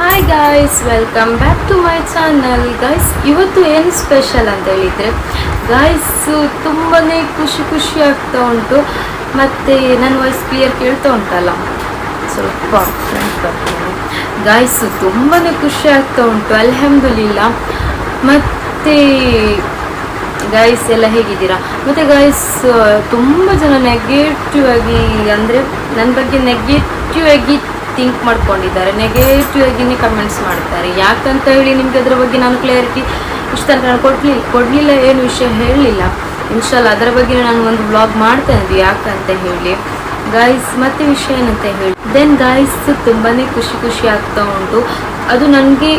Hi guys welcome back to my channel guys ಇವತ್ತು ಏನು special ಅಂತ ಹೇಳಿದರೆ ಗಾಯ್ಸು ತುಂಬಾ ಖುಷಿ ಖುಷಿ ಆಗ್ತಾ ಉಂಟು. ಮತ್ತು ನನ್ನ ವಾಯ್ಸ್ ಕ್ಲಿಯರ್ ಕೇಳ್ತಾ ಉಂಟಲ್ಲ ಸ್ವಲ್ಪ ಫ್ರೆಂಡ್ ಗಾಯ್ಸ್ ತುಂಬಾ ಖುಷಿ ಆಗ್ತಾ ಉಂಟು, ಅಲ್ಹಮ್ದುಲಿಲ್ಲ. ಮತ್ತು ಗಾಯ್ಸ್ ಎಲ್ಲ ಹೇಗಿದ್ದೀರಾ? ಮತ್ತು ಗಾಯ್ಸ್ ತುಂಬ ಜನ ನೆಗೆಟಿವ್ ಆಗಿ, ಅಂದರೆ ನನ್ನ ಬಗ್ಗೆ ನೆಗೆಟಿವ್ ಆಗಿ ಥಿಂಕ್ ಮಾಡ್ಕೊಂಡಿದ್ದಾರೆ. ನೆಗೆಟಿವ್ ಆಗಿನೇ ಕಮೆಂಟ್ಸ್ ಮಾಡ್ತಾರೆ. ಯಾಕಂತ ಹೇಳಿ ನಿಮಗೆ ಅದರ ಬಗ್ಗೆ ನಾನು ಕ್ಲಿಯರಿಟಿ ಇಷ್ಟ ನಾನು ಕೊಡ್ಲಿಲ್ಲ ಕೊಡಲಿಲ್ಲ, ಏನು ವಿಷಯ ಹೇಳಲಿಲ್ಲ ಇನ್ಶಾಲ್ಲ ಅದರ ಬಗ್ಗೆ ನಾನು ಒಂದು ಬ್ಲಾಗ್ ಮಾಡ್ತಾ ಇದ್ವಿ ಯಾಕಂತ ಹೇಳಿ. ಗಾಯ್ಸ್ ಮತ್ತೆ ವಿಷಯ ಏನಂತ ಹೇಳಿ. ದೆನ್ ಗಾಯ್ಸ್ ತುಂಬಾ ಖುಷಿ ಖುಷಿ ಆಗ್ತಾ ಉಂಟು. ಅದು ನನಗೆ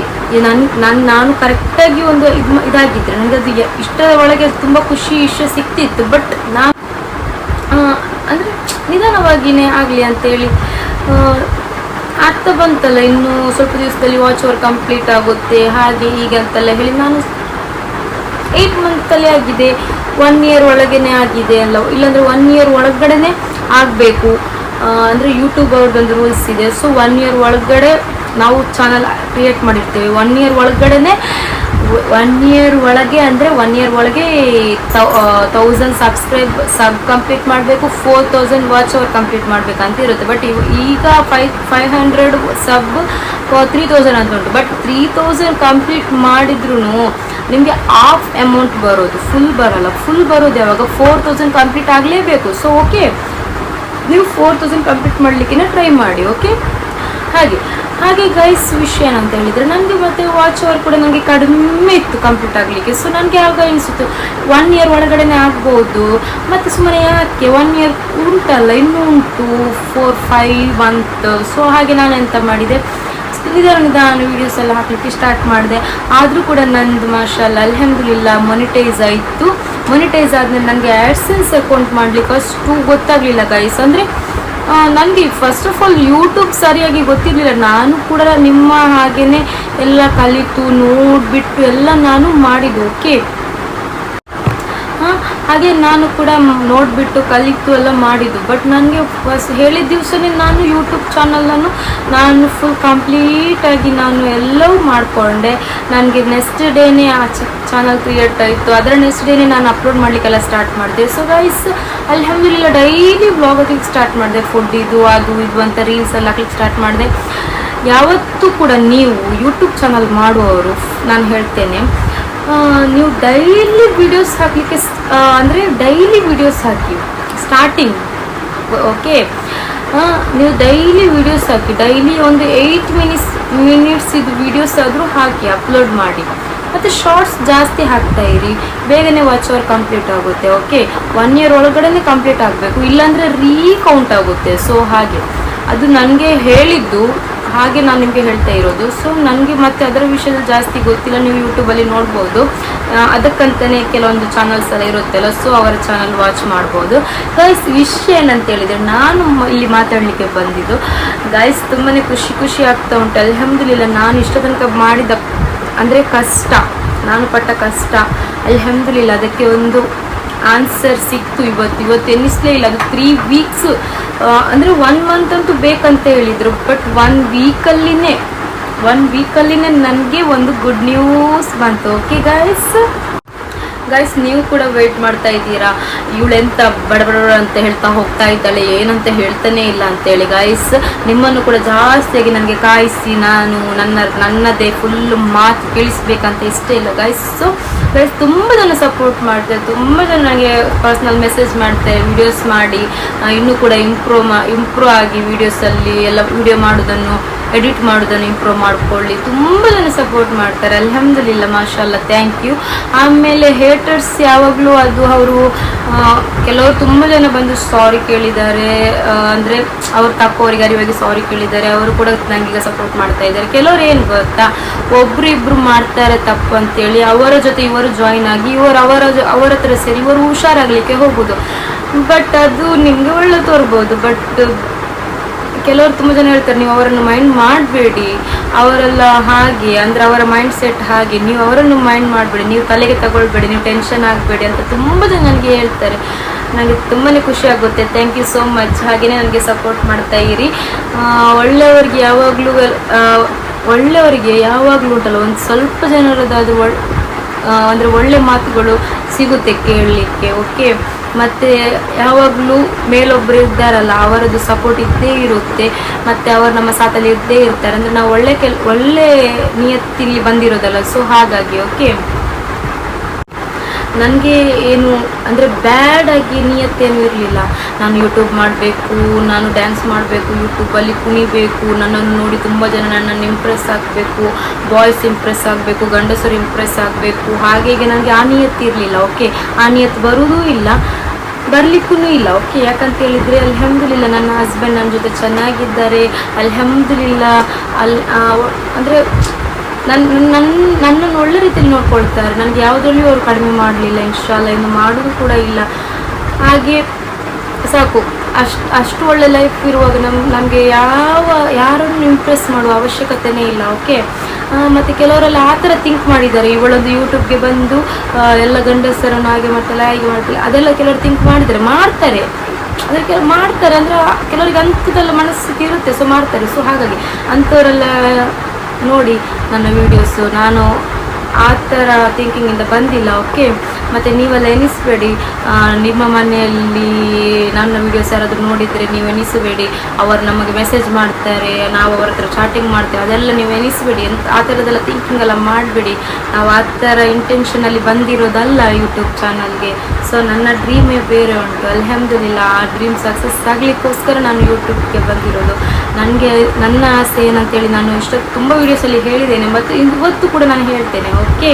ನನ್ನ ನಾನು ನಾನು ಕರೆಕ್ಟಾಗಿ ಒಂದು ಇದು ಇದಾಗಿದ್ದರೆ ನನಗೆ ಅದು ಇಷ್ಟರ ಒಳಗೆ ತುಂಬ ಖುಷಿ ಇಷ್ಟ ಸಿಕ್ತಿತ್ತು. ಬಟ್ ನಾನು ಅಂದರೆ ನಿಧಾನವಾಗಿಯೇ ಆಗಲಿ ಅಂತೇಳಿ ಆಗ್ತಾ ಬಂತಲ್ಲ, ಇನ್ನು ಸ್ವಲ್ಪ ದಿವಸದಲ್ಲಿ ವಾಚ್ ಅವರ್ ಕಂಪ್ಲೀಟ್ ಆಗುತ್ತೆ. ಹಾಗೆ ಹೀಗೆ ಅಂತೆಲ್ಲ ಹೇಳಿ ನಾನು ಏಯ್ಟ್ ಮಂತಲ್ಲಿ ಆಗಿದೆ. ಒನ್ ಇಯರ್ ಒಳಗೇನೆ ಆಗಿದೆ ಅಲ್ಲ. ಇಲ್ಲಾಂದರೆ ಒನ್ ಇಯರ್ ಒಳಗಡೆನೆ ಆಗಬೇಕು. ಅಂದರೆ ಯೂಟ್ಯೂಬ್ ಅವ್ರದ್ದೊಂದು ರೂಲ್ಸ್ ಇದೆ. ಸೊ ಒನ್ ಇಯರ್ ಒಳಗಡೆ ನಾವು ಚಾನಲ್ ಕ್ರಿಯೇಟ್ ಮಾಡಿರ್ತೇವೆ. ಒನ್ ಇಯರ್ ಒಳಗಡೆನೆ ಒನ್ ಇಯರ್ ಒಳಗೆ ಅಂದರೆ ಒನ್ ಇಯರ್ ಒಳಗೆ ತೌಸಂಡ್ ಸಬ್ಸ್ಕ್ರೈಬ್ ಸಬ್ ಕಂಪ್ಲೀಟ್ ಮಾಡಬೇಕು four thousand watch hour complete ಮಾಡಬೇಕಂತ ಇರುತ್ತೆ. ಬಟ್ ಈಗ fi five hundred sub three thousand ಅಂತ ಉಂಟು. ಬಟ್ ತ್ರೀ ತೌಸಂಡ್ ಕಂಪ್ಲೀಟ್ ಮಾಡಿದ್ರು ನಿಮಗೆ ಆಫ್ ಅಮೌಂಟ್ ಬರೋದು. ಫುಲ್ ಬರೋಲ್ಲ. ಫುಲ್ ಬರೋದು ಯಾವಾಗ? ಫೋರ್ ತೌಸಂಡ್ ಕಂಪ್ಲೀಟ್ ಆಗಲೇಬೇಕು. ಸೊ ಓಕೆ ನೀವು ಫೋರ್ ತೌಸಂಡ್ ಕಂಪ್ಲೀಟ್ ಮಾಡಲಿಕ್ಕೆ ಟ್ರೈ ಮಾಡಿ ಓಕೆ ಹಾಗೆ. ಹಾಗೆ ಗೈಸ್ ವಿಷಯ ಏನಂತ ಹೇಳಿದರೆ ನನಗೆ ಮತ್ತೆ ವಾಚ್ ಅವರ್ ಕೂಡ ನನಗೆ ಕಡಿಮೆ ಇತ್ತು ಕಂಪ್ಲೀಟ್ ಆಗಲಿಕ್ಕೆ. ಸೊ ನನಗೆ ಆಗ ಅನಿಸಿತು ಒನ್ ಇಯರ್ ಒಳಗಡೆನೆ ಆಗ್ಬೋದು. ಮತ್ತು ಸುಮ್ಮನೆ ಯಾಕೆ? ಒನ್ ಇಯರ್ ಉಂಟಲ್ಲ, ಇನ್ನೂ ಉಂಟು. ಫೋರ್ ಫೈವ್ ಮಂತ್ ಸೊ ಹಾಗೆ ನಾನು ಎಂತ ಮಾಡಿದೆ? ನಿಧಾನ ನಿಧಾನ ವೀಡಿಯೋಸ್ ಎಲ್ಲ ಹಾಕಲಿಕ್ಕೆ ಸ್ಟಾರ್ಟ್ ಮಾಡಿದೆ. ಆದರೂ ಕೂಡ ನಂದು ಮಾಷಲ್ಲ ಅಲ್ಹಮ್ದುಲಿಲ್ಲ ಮೊನಿಟೈಸ್ ಆಯಿತು. ಮೊನಿಟೈಸ್ ಆದಮೇಲೆ ನನಗೆ ಆ್ಯಡ್ಸೆನ್ಸ್ ಅಕೌಂಟ್ ಮಾಡಲಿಕ್ಕೆ ಅಷ್ಟು ಗೊತ್ತಾಗಲಿಲ್ಲ ಗೈಸ್ ಅಂದರೆ ನನಗೆ ಫಸ್ಟ್ ಆಫ್ ಆಲ್ ಯೂಟ್ಯೂಬ್ ಸರಿಯಾಗಿ ಗೊತ್ತಿರಲಿಲ್ಲ. ನಾನು ಕೂಡ ನಿಮ್ಮ ಹಾಗೆಯೇ ಎಲ್ಲ ಕಲಿತು, ನೋಡಿಬಿಟ್ಟು ಎಲ್ಲ ನಾನು ಮಾಡಿದ್ದು. ಓಕೆ ಹಾಗೆ ನಾನು ಕೂಡ ನೋಡಿಬಿಟ್ಟು ಕಲಿತು ಎಲ್ಲ ಮಾಡಿದ್ದು. ಬಟ್ ನನಗೆ ಫಸ್ಟ್ ಹೇಳಿದ ದಿವಸನೇ ನಾನು ಯೂಟ್ಯೂಬ್ ಚಾನಲನ್ನು ನಾನು ಫುಲ್ ಕಂಪ್ಲೀಟಾಗಿ ನಾನು ಎಲ್ಲವೂ ಮಾಡಿಕೊಂಡೆ. ನನಗೆ ನೆಕ್ಸ್ಟ್ ಡೇನೇ ಆ ಚಾನಲ್ ಕ್ರಿಯೇಟ್ ಆಯಿತು. ಅದರ ನೆಕ್ಸ್ಟ್ ಡೇನೇ ನಾನು ಅಪ್ಲೋಡ್ ಮಾಡಲಿಕ್ಕೆಲ್ಲ ಸ್ಟಾರ್ಟ್ ಮಾಡಿದೆ. ಸೊ ಗೈಸ್ ಅಲ್ಹಮ್ದುಲಿಲ್ಲ ಡೈಲಿ ಬ್ಲಾಗ್ ಹಾಕ್ಲಿಕ್ಕೆ ಸ್ಟಾರ್ಟ್ ಮಾಡಿದೆ. ಫುಡ್ ಇದು, ಅದು ಇದು ಅಂತ ರೀಲ್ಸ್ ಎಲ್ಲ ಹಾಕ್ಲಿಕ್ಕೆ ಸ್ಟಾರ್ಟ್ ಮಾಡಿದೆ. ಯಾವತ್ತೂ ಕೂಡ ನೀವು ಯೂಟ್ಯೂಬ್ ಚಾನಲ್ ಮಾಡುವವರು, ನಾನು ಹೇಳ್ತೇನೆ ನೀವು ಡೈಲಿ ವಿಡಿಯೋಸ್ ಹಾಕಲಿಕ್ಕೆ ಅಂದರೆ ಡೈಲಿ ವಿಡಿಯೋಸ್ ಹಾಕಿ ಸ್ಟಾರ್ಟಿಂಗ್ ಓಕೆ ನೀವು ಡೈಲಿ ವಿಡಿಯೋಸ್ ಹಾಕಿ ಡೈಲಿ ಒಂದು ಏಯ್ಟ್ ಮಿನಿಟ್ಸ್ ಮಿನಿಟ್ಸ್ ಇದು ವಿಡಿಯೋಸ್ ಆದರೂ ಹಾಕಿ ಅಪ್ಲೋಡ್ ಮಾಡಿ. ಮತ್ತು ಶಾರ್ಟ್ಸ್ ಜಾಸ್ತಿ ಹಾಕ್ತಾ ಇರಿ. ಬೇಗನೆ ವಾಚ್ ಅವರ್ ಕಂಪ್ಲೀಟ್ ಆಗುತ್ತೆ ಓಕೆ ಒನ್ ಇಯರ್ ಒಳಗಡೆ ಕಂಪ್ಲೀಟ್ ಆಗಬೇಕು. ಇಲ್ಲಾಂದರೆ ರೀಕೌಂಟ್ ಆಗುತ್ತೆ. ಸೊ ಹಾಗೆ. ಅದು ನನಗೆ ಹೇಳಿದ್ದು ಹಾಗೆ ನಾನು ನಿಮಗೆ ಹೇಳ್ತಾ ಇರೋದು. ಸೊ ನನಗೆ ಮತ್ತೆ ಅದರ ವಿಷಯದಲ್ಲಿ ಜಾಸ್ತಿ ಗೊತ್ತಿಲ್ಲ. ನೀವು ಯೂಟ್ಯೂಬಲ್ಲಿ ನೋಡ್ಬೋದು. ಅದಕ್ಕಂತಲೇ ಕೆಲವೊಂದು ಚಾನಲ್ಸ್ ಎಲ್ಲ ಇರುತ್ತಲ್ಲ ಸೊ ಅವರ ಚಾನಲ್ ವಾಚ್ ಮಾಡ್ಬೋದು. ಗೈಸ್ ವಿಷಯ ಏನಂತ ಹೇಳಿದರೆ, ನಾನು ಇಲ್ಲಿ ಮಾತಾಡಲಿಕ್ಕೆ ಬಂದಿದ್ದು. ಗೈಸ್ ತುಂಬಾ ಖುಷಿ ಖುಷಿ ಆಗ್ತಾ ಉಂಟು. ಅಲ್ಹಮ್ದುಲಿಲ್ಲ, ನಾನು ಇಷ್ಟ ತನಕ ಮಾಡಿದ, ಅಂದರೆ ಕಷ್ಟ. ನಾನು ಪಟ್ಟ ಕಷ್ಟ. ಅಲ್ಹಮ್ದುಲಿಲ್ಲ, ಅದಕ್ಕೆ ಒಂದು ಆನ್ಸರ್ ಸಿಕ್ತು ಇವತ್ತು. ಇವತ್ತು ಎನ್ನಿಸ್ಲೇ ಇಲ್ಲ. ಅದು ತ್ರೀ ವೀಕ್ಸ್ ಅಂದರೆ ಒನ್ ಮಂತ್ ಅಂತೂ ಬೇಕಂತ ಹೇಳಿದರು. ಬಟ್ ಒನ್ ವೀಕಲ್ಲಿನೇ ಒನ್ ವೀಕಲ್ಲಿನೇ ನನಗೆ ಒಂದು ಗುಡ್ ನ್ಯೂಸ್ ಬಂತು. ಓಕೆ ಗಾಯ್ಸ್ ಗೈಸ್ ನೀವು ಕೂಡ ವೇಟ್ ಮಾಡ್ತಾ ಇದ್ದೀರಾ? ಇವಳೆಂತ ಬಡಬಡ ಅಂತ ಹೇಳ್ತಾ ಹೋಗ್ತಾ ಇದ್ದಾಳೆ, ಏನಂತ ಹೇಳ್ತಾನೆ ಇಲ್ಲ ಅಂತೇಳಿ ಗೈಸ್ ನಿಮ್ಮನ್ನು ಕೂಡ ಜಾಸ್ತಿಯಾಗಿ ನನಗೆ ಕಾಯಿಸಿ, ನಾನು ನನ್ನ, ನನ್ನದೇ ಫುಲ್ ಮಾತು ಕೇಳಿಸ್ಬೇಕಂತ ಇಷ್ಟ ಇಲ್ಲ ಗೈಸ್ ಸೊ ಗೈಸ್ ತುಂಬ ಜನ ಸಪೋರ್ಟ್ ಮಾಡ್ತಾರೆ ತುಂಬ ಜನ ನನಗೆ ಪರ್ಸ್ನಲ್ ಮೆಸೇಜ್ ಮಾಡ್ತಾರೆ ವಿಡಿಯೋಸ್ ಮಾಡಿ ಇನ್ನೂ ಕೂಡ ಇಂಪ್ರೂವ್ ಮಾ ಇಂಪ್ರೂವ್ ಆಗಿ ವಿಡಿಯೋಸಲ್ಲಿ ಎಲ್ಲ ವಿಡಿಯೋ ಮಾಡೋದನ್ನು ಎಡಿಟ್ ಮಾಡೋದನ್ನು ಇಂಪ್ರೂವ್ ಮಾಡ್ಕೊಳ್ಳಿ. ತುಂಬ ಜನ ಸಪೋರ್ಟ್ ಮಾಡ್ತಾರೆ. ಅಲ್ಹಮ್ದುಲಿಲ್ಲ, ಮಾಷಾಲ್ಲ ಥ್ಯಾಂಕ್ ಯು ಆಮೇಲೆ ಹೇಟರ್ಸ್ ಯಾವಾಗಲೂ ಅದು ಅವರು ಕೆಲವರು ತುಂಬ ಜನ ಬಂದು ಸಾರಿ ಕೇಳಿದ್ದಾರೆ. ಅಂದರೆ ಅವ್ರು ತಪ್ಪವರಿಗೆ ಅರಿವಾಗಿ ಸಾರಿ ಕೇಳಿದ್ದಾರೆ. ಅವರು ಕೂಡ ನನಗೀಗ ಸಪೋರ್ಟ್ ಮಾಡ್ತಾ ಇದ್ದಾರೆ. ಕೆಲವರು ಏನು ಗೊತ್ತಾ? ಒಬ್ರು ಇಬ್ಬರು ಮಾಡ್ತಾರೆ ತಪ್ಪು ಅಂತೇಳಿ ಅವರ ಜೊತೆ ಇವರು ಜಾಯಿನ್ ಆಗಿ ಇವರು ಅವರ ಅವರ ಹತ್ರ ಸೇರಿ ಇವರು ಹುಷಾರಾಗಲಿಕ್ಕೆ ಹೋಗೋದು. ಬಟ್ ಅದು ನಿಮಗೆ ಒಳ್ಳೆ ತೋರ್ಬೋದು. ಬಟ್ ಕೆಲವರು ತುಂಬ ಜನ ಹೇಳ್ತಾರೆ ನೀವು ಅವರನ್ನು ಮೈಂಡ್ ಮಾಡಬೇಡಿ. ಅವರೆಲ್ಲ ಹಾಗೆ ಅಂದರೆ ಅವರ ಮೈಂಡ್ ಸೆಟ್ ಹಾಗೆ ನೀವು ಅವರನ್ನು ಮೈಂಡ್ ಮಾಡಬೇಡಿ. ನೀವು ತಲೆಗೆ ತಗೊಳ್ಬೇಡಿ ನೀವು ಟೆನ್ಷನ್ ಆಗಬೇಡಿ ಅಂತ ತುಂಬ ಜನ ನನಗೆ ಹೇಳ್ತಾರೆ. ನನಗೆ ತುಂಬಾ ಖುಷಿ ಆಗುತ್ತೆ. ಥ್ಯಾಂಕ್ ಯು ಸೋ ಮಚ್ ಹಾಗೆಯೇ ನನಗೆ ಸಪೋರ್ಟ್ ಮಾಡ್ತಾ ಇರಿ. ಒಳ್ಳೆಯವ್ರಿಗೆ ಯಾವಾಗಲೂ ಒಳ್ಳೆಯವರಿಗೆ ಯಾವಾಗಲೂ ಉಂಟಲ್ಲ ಒಂದು ಸ್ವಲ್ಪ ಜನರದ್ದು ಅದು ಆ, ಅಂದ್ರೆ ಒಳ್ಳೆ ಮಾತುಗಳು ಸಿಗುತ್ತೆ ಕೇಳಲಿಕ್ಕೆ ಓಕೆ ಮತ್ತು ಯಾವಾಗಲೂ ಮೇಲೊಬ್ಬರು ಇದ್ದಾರಲ್ಲ, ಅವರದ್ದು ಸಪೋರ್ಟ್ ಇದ್ದೇ ಇರುತ್ತೆ. ಮತ್ತು ಅವರು ನಮ್ಮ ಸಾಥಲ್ಲಿ ಇದ್ದೇ ಇರ್ತಾರೆ. ಅಂದರೆ ನಾವು ಒಳ್ಳೆ ಕೆಲ್, ಒಳ್ಳೆ ನಿಯತ್ತಿಲಿ ಬಂದಿರೋದಲ್ಲ ಸೊ ಹಾಗಾಗಿ ಓಕೆ ನನಗೆ ಏನು, ಅಂದರೆ ಬ್ಯಾಡ್ ಆಗಿ ನಿಯತ್ತೇನು ಇರಲಿಲ್ಲ. ನಾನು ಯೂಟ್ಯೂಬ್ ಮಾಡಬೇಕು, ನಾನು ಡ್ಯಾನ್ಸ್ ಮಾಡಬೇಕು ಯೂಟ್ಯೂಬಲ್ಲಿ ಕುಣಿಬೇಕು, ನನ್ನನ್ನು ನೋಡಿ ತುಂಬ ಜನ ನನ್ನನ್ನು ಇಂಪ್ರೆಸ್ ಆಗಬೇಕು ಬಾಯ್ಸ್ ಇಂಪ್ರೆಸ್ ಆಗಬೇಕು, ಗಂಡಸರು ಇಂಪ್ರೆಸ್ ಆಗಬೇಕು. ಹಾಗೆ ನನಗೆ ಆ ನಿಯತ್ತು ಇರಲಿಲ್ಲ ಓಕೆ ಆ ನಿಯತ್ತು ಬರುವುದೂ ಇಲ್ಲ ಬರ್ಲಿಕ್ಕೂ ಇಲ್ಲ ಓಕೆ ಯಾಕಂತ ಹೇಳಿದರೆ ಅಲ್ಹಮ್ದುಲಿಲ್ಲ, ನನ್ನ ಹಸ್ಬೆಂಡ್ ನನ್ನ ಜೊತೆ ಚೆನ್ನಾಗಿದ್ದಾರೆ, ಅಲ್ಹಮ್ದುಲಿಲ್ಲ ಅಲ್ಲಿ ಅಂದರೆ ನನ್ನ ನನ್ನ ನನ್ನನ್ನು ಒಳ್ಳೆ ರೀತಿಯಲ್ಲಿ ನೋಡ್ಕೊಳ್ತಾರೆ. ನನಗೆ ಯಾವುದರಲ್ಲಿ ಅವರು ಕಡಿಮೆ ಮಾಡಲಿಲ್ಲ ಇನ್ಶಾಲ್ಲ ಇನ್ನು ಮಾಡೋದು ಕೂಡ ಇಲ್ಲ. ಹಾಗೆ ಸಾಕು, ಅಷ್ಟು ಅಷ್ಟು ಒಳ್ಳೆ ಲೈಫ್ ಇರುವಾಗ ನಮ್ಮ ನಮಗೆ ಯಾವ, ಯಾರನ್ನು ಇಂಪ್ರೆಸ್ ಮಾಡುವ ಅವಶ್ಯಕತೆನೇ ಇಲ್ಲ ಓಕೆ ಮತ್ತು ಕೆಲವರೆಲ್ಲ ಆ ಥರ ಥಿಂಕ್ ಮಾಡಿದ್ದಾರೆ. ಇವಳೊಂದು ಯೂಟ್ಯೂಬ್ಗೆ ಬಂದು ಎಲ್ಲ ಗಂಡಸರನ್ನು ಹಾಗೆ ಮಾಡ್ತಾಳೆ ಹಾಗೆ ಮಾಡ್ತಾಳೆ, ಅದೆಲ್ಲ ಕೆಲವರು ಥಿಂಕ್ ಮಾಡಿದರೆ ಮಾಡ್ತಾರೆ. ಅಂದರೆ ಕೆಲವು, ಮಾಡ್ತಾರೆ, ಅಂದರೆ ಕೆಲವರಿಗೆ ಅಂಥದ್ದೆಲ್ಲ ಮನಸ್ಸಿಗೆ ಇರುತ್ತೆ ಸೊ ಮಾಡ್ತಾರೆ ಸೊ ಹಾಗಾಗಿ ಅಂಥವರೆಲ್ಲ ನೋಡಿ ನನ್ನ ವೀಡಿಯೋಸು ನಾನು ಆ ಥರ ಥಿಂಕಿಂಗಿಂದ ಬಂದಿಲ್ಲ ಓಕೆ ಮತ್ತು ನೀವೆಲ್ಲ ಎನಿಸ್ಬೇಡಿ ನಿಮ್ಮ ಮನೆಯಲ್ಲಿ ನನ್ನ ವೀಡಿಯೋಸ್ ಯಾರಾದರೂ ನೋಡಿದರೆ ನೀವು ಎನಿಸಬೇಡಿ ಅವರು ನಮಗೆ ಮೆಸೇಜ್ ಮಾಡ್ತಾರೆ, ನಾವು ಅವ್ರ ಹತ್ರ ಚಾಟಿಂಗ್ ಮಾಡ್ತೇವೆ. ಅದೆಲ್ಲ ನೀವು ಎನಿಸಬೇಡಿ ಎಂತ, ಆ ಥರದೆಲ್ಲ ಥಿಂಕಿಂಗ್ ಎಲ್ಲ ಮಾಡಬೇಡಿ. ನಾವು ಆ ಥರ ಇಂಟೆನ್ಷನಲ್ಲಿ ಬಂದಿರೋದಲ್ಲ ಯೂಟ್ಯೂಬ್ ಚಾನಲ್ಗೆ ಸೊ ನನ್ನ ಡ್ರೀಮೇ ಬೇರೆ ಉಂಟು. ಅಲ್ಹಮ್ದುಲಿಲ್ಲ, ಆ ಡ್ರೀಮ್ ಸಕ್ಸಸ್ ಆಗಲಿಕ್ಕೋಸ್ಕರ ನಾನು ಯೂಟ್ಯೂಬ್ಗೆ ಬಂದಿರೋದು. ನನಗೆ ನನ್ನ ಆಸೆ ಏನಂತೇಳಿ ನಾನು ಇಷ್ಟೊತ್ತು ತುಂಬ ವೀಡಿಯೋಸಲ್ಲಿ ಹೇಳಿದ್ದೇನೆ, ಮತ್ತು ಇವತ್ತು ಕೂಡ ನಾನು ಹೇಳ್ತೇನೆ ಓಕೆ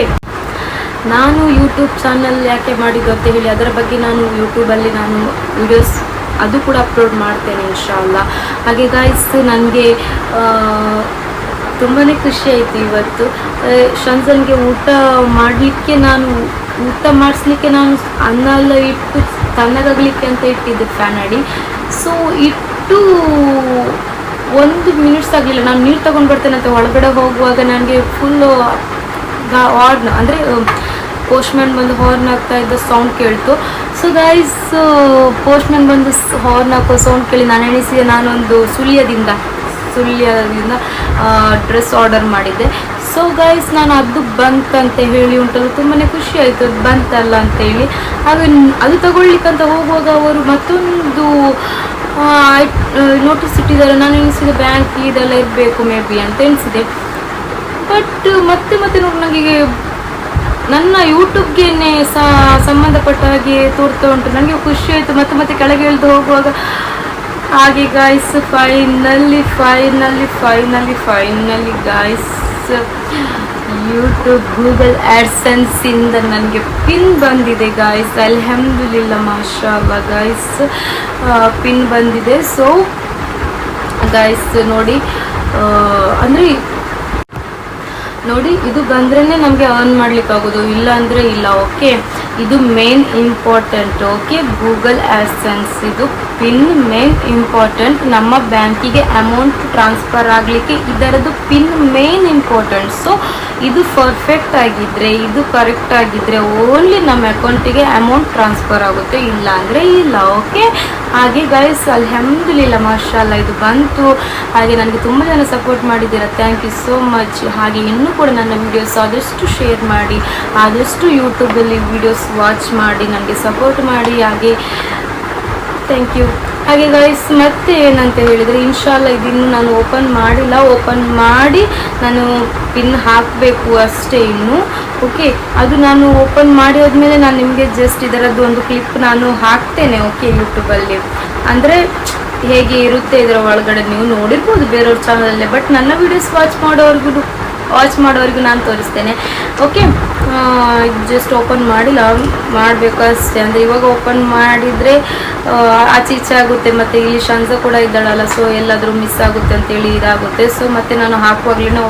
ನಾನು ಯೂಟ್ಯೂಬ್ ಚಾನಲ್ ಯಾಕೆ ಮಾಡಿದ್ದು ಅಂತ ಹೇಳಿ, ಅದರ ಬಗ್ಗೆ ನಾನು ಯೂಟ್ಯೂಬಲ್ಲಿ ನಾನು ವಿಡಿಯೋಸ್ ಅದು ಕೂಡ ಅಪ್ಲೋಡ್ ಮಾಡ್ತೇನೆ ಇನ್ಶಾಲ್ಲ ಹಾಗೆ ಗಾಯ್ಸ್ ನನಗೆ ತುಂಬಾ ಖುಷಿ ಆಯಿತು ಇವತ್ತು. ಶಂಜನ್ಗೆ ಊಟ ಮಾಡಲಿಕ್ಕೆ ನಾನು, ಊಟ ಮಾಡಿಸ್ಲಿಕ್ಕೆ ನಾನು ಅನ್ನ ಎಲ್ಲ ಇಟ್ಟು ತಣ್ಣಗಾಗಲಿಕ್ಕೆ ಅಂತ ಇಟ್ಟಿದ್ದೆ ಫ್ಯಾನ್ ಅಡಿ. ಸೊ ಇಟ್ಟು ಒಂದು ಮಿನಿಟ್ಸ್ ಆಗಲಿಲ್ಲ. ನಾನು ನೀರು ತಗೊಂಡು ಬರ್ತೇನೆ ಅಂತ ಒಳಗಡೆ ಹೋಗುವಾಗ ನನಗೆ ಫುಲ್ಲು ಹಾರ್ನ್ ಅಂದರೆ ಪೋಸ್ಟ್ಮ್ಯಾನ್ ಬಂದು ಹಾರ್ನ್ ಹಾಕ್ತಾ ಇದ್ದ ಸೌಂಡ್ ಕೇಳ್ತು. ಸೊ ಗೈಸ್ ಪೋಸ್ಟ್ಮ್ಯಾನ್ ಬಂದು ಹಾರ್ನ್ ಹಾಕೋ ಸೌಂಡ್ ಕೇಳಿ ನಾನು ಎಣಿಸಿದೆ. ನಾನೊಂದು ಸುಳ್ಯದಿಂದ ಸುಳ್ಯದಿಂದ ಡ್ರೆಸ್ ಆರ್ಡರ್ ಮಾಡಿದ್ದೆ. ಸೊ ಗೈಸ್ ನಾನು ಅದು ಬಂತಂತ ಹೇಳಿ ಉಂಟಲ್ಲ ತುಂಬಾ ಖುಷಿ ಆಯಿತು. ಅದು ಬಂತಲ್ಲ ಅಂತೇಳಿ ಹಾಗೆ ಅದು ತಗೊಳ್ಲಿಕ್ಕಂತ ಹೋಗುವಾಗ ಅವರು ಮತ್ತೊಂದು ನೋಟಿಸ್ ಇಟ್ಟಿದ್ದಾರೆ. ನಾನು ಎನಿಸಿದೆ ಬ್ಯಾಂಕ್ ಇದೆಲ್ಲ ಇರಬೇಕು ಮೇ ಬಿ ಅಂತ ಎನಿಸಿದೆ ಬಟ್ ಮತ್ತೆ ಮತ್ತೆ ನೋಡಿ ನನಗೆ ನನ್ನ ಯೂಟ್ಯೂಬ್ಗೆ ಸಹ ಸಂಬಂಧಪಟ್ಟ ಹಾಗೆ ತೋರ್ತಾ ಉಂಟು. ನನಗೆ ಖುಷಿ ಆಯಿತು. ಮತ್ತೆ ಮತ್ತೆ ಕೆಳಗೆ ಇಳಿದು ಹೋಗುವಾಗ, ಹಾಗೆ guys finally finally finally finally guys YouTube Google AdSense ಇಂದ ನನಗೆ ಪಿನ್ ಬಂದಿದೆ ಗಾಯ್ಸ್ ಅಲ್ಹಮ್ದುಲಿಲ್ಲ ಮಾಷಾ ಅಲ್ಲ ಗಾಯ್ಸ್ ಪಿನ್ ಬಂದಿದೆ. ಸೊ ಗಾಯ್ಸ್ ನೋಡಿ ಅಂದರೆ, ನೋಡಿ, ಇದು ಬಂದ್ರೇ ನಮಗೆ ಅರ್ನ್ ಮಾಡ್ಲಿಕ್ಕೆ ಆಗೋದು ಇಲ್ಲ ಅಂದರೆ ಇಲ್ಲ ಓಕೆ ಇದು main important okay Google AdSense ಇದು ಪಿನ್ ಮೇನ್ ಇಂಪಾರ್ಟೆಂಟ್ ನಮ್ಮ ಬ್ಯಾಂಕಿಗೆ ಅಮೌಂಟ್ ಟ್ರಾನ್ಸ್ಫರ್ ಆಗಲಿಕ್ಕೆ ಇದರದ್ದು ಪಿನ್ ಮೇನ್ ಇಂಪಾರ್ಟೆಂಟ್ ಸೊ ಇದು ಪರ್ಫೆಕ್ಟ್ ಆಗಿದ್ದರೆ ಇದು ಕರೆಕ್ಟ್ ಆಗಿದ್ದರೆ ಓನ್ಲಿ ನಮ್ಮ ಅಕೌಂಟಿಗೆ ಅಮೌಂಟ್ ಟ್ರಾನ್ಸ್ಫರ್ ಆಗುತ್ತೆ ಇಲ್ಲ ಅಂದರೆ ಇಲ್ಲ ಓಕೆ ಹಾಗೆ ಗೈಸ್ ಅಲ್ಹಮ್ದುಲಿಲ್ಲ ಮಾಷಾಲ್ಲ ಇದು ಬಂತು. ಹಾಗೆ ನನಗೆ ತುಂಬ ಜನ ಸಪೋರ್ಟ್ ಮಾಡಿದ್ದೀರಾ. ಥ್ಯಾಂಕ್ ಯು ಸೋ ಮಚ್ ಹಾಗೆ ಇನ್ನೂ ಕೂಡ ನನ್ನ ವೀಡಿಯೋಸ್ ಆದಷ್ಟು ಶೇರ್ ಮಾಡಿ, ಆದಷ್ಟು ಯೂಟ್ಯೂಬಲ್ಲಿ ವೀಡಿಯೋಸ್ ವಾಚ್ ಮಾಡಿ, ನನಗೆ ಸಪೋರ್ಟ್ ಮಾಡಿ. ಹಾಗೆ ಥ್ಯಾಂಕ್ ಯು ಹಾಗೆ ಗೈಸ್ ಮತ್ತೆ ಏನಂತ ಹೇಳಿದರೆ ಇನ್ಶಾಲ್ಲ ಇದನ್ನು ನಾನು ಓಪನ್ ಮಾಡಿಲ್ಲ. ಓಪನ್ ಮಾಡಿ ನಾನು ಪಿನ್ ಹಾಕಬೇಕು ಅಷ್ಟೇ ಇನ್ನು. ಓಕೆ ಅದು ನಾನು ಓಪನ್ ಮಾಡಿ ಹೋದ್ಮೇಲೆ ನಾನು ನಿಮಗೆ ಜಸ್ಟ್ ಇದರದ್ದು ಒಂದು ಕ್ಲಿಪ್ ನಾನು ಹಾಕ್ತೇನೆ ಓಕೆ ಯೂಟ್ಯೂಬಲ್ಲಿ ಅಂದರೆ ಹೇಗೆ ಇರುತ್ತೆ ಇದರ ಒಳಗಡೆ ನೀವು ನೋಡಿರ್ಬೋದು ಬೇರೆಯವ್ರ ಚಾನಲಲ್ಲೇ ಬಟ್ ನನ್ನ ವೀಡಿಯೋಸ್ ವಾಚ್ ಮಾಡೋರ್ಗು ವಾಚ್ ಮಾಡೋರಿಗೂ ನಾನು ತೋರಿಸ್ತೇನೆ. ಓಕೆ ಜಸ್ಟ್ ಓಪನ್ ಮಾಡಿಲ್ಲ. ಮಾಡಬೇಕು ಅಷ್ಟೇ ಅಂದರೆ ಇವಾಗ ಓಪನ್ ಮಾಡಿದರೆ ಆಚೆ ಈಚೆ ಆಗುತ್ತೆ. ಮತ್ತು ಇಲ್ಲಿ ಶಂಜ ಕೂಡ ಇದ್ದಾಳಲ್ಲ ಸೊ ಎಲ್ಲಾದರೂ ಮಿಸ್ ಆಗುತ್ತೆ ಅಂತೇಳಿ ಇದಾಗುತ್ತೆ. ಸೊ ಮತ್ತೆ ನಾನು ಹಾಕುವಾಗಲೇ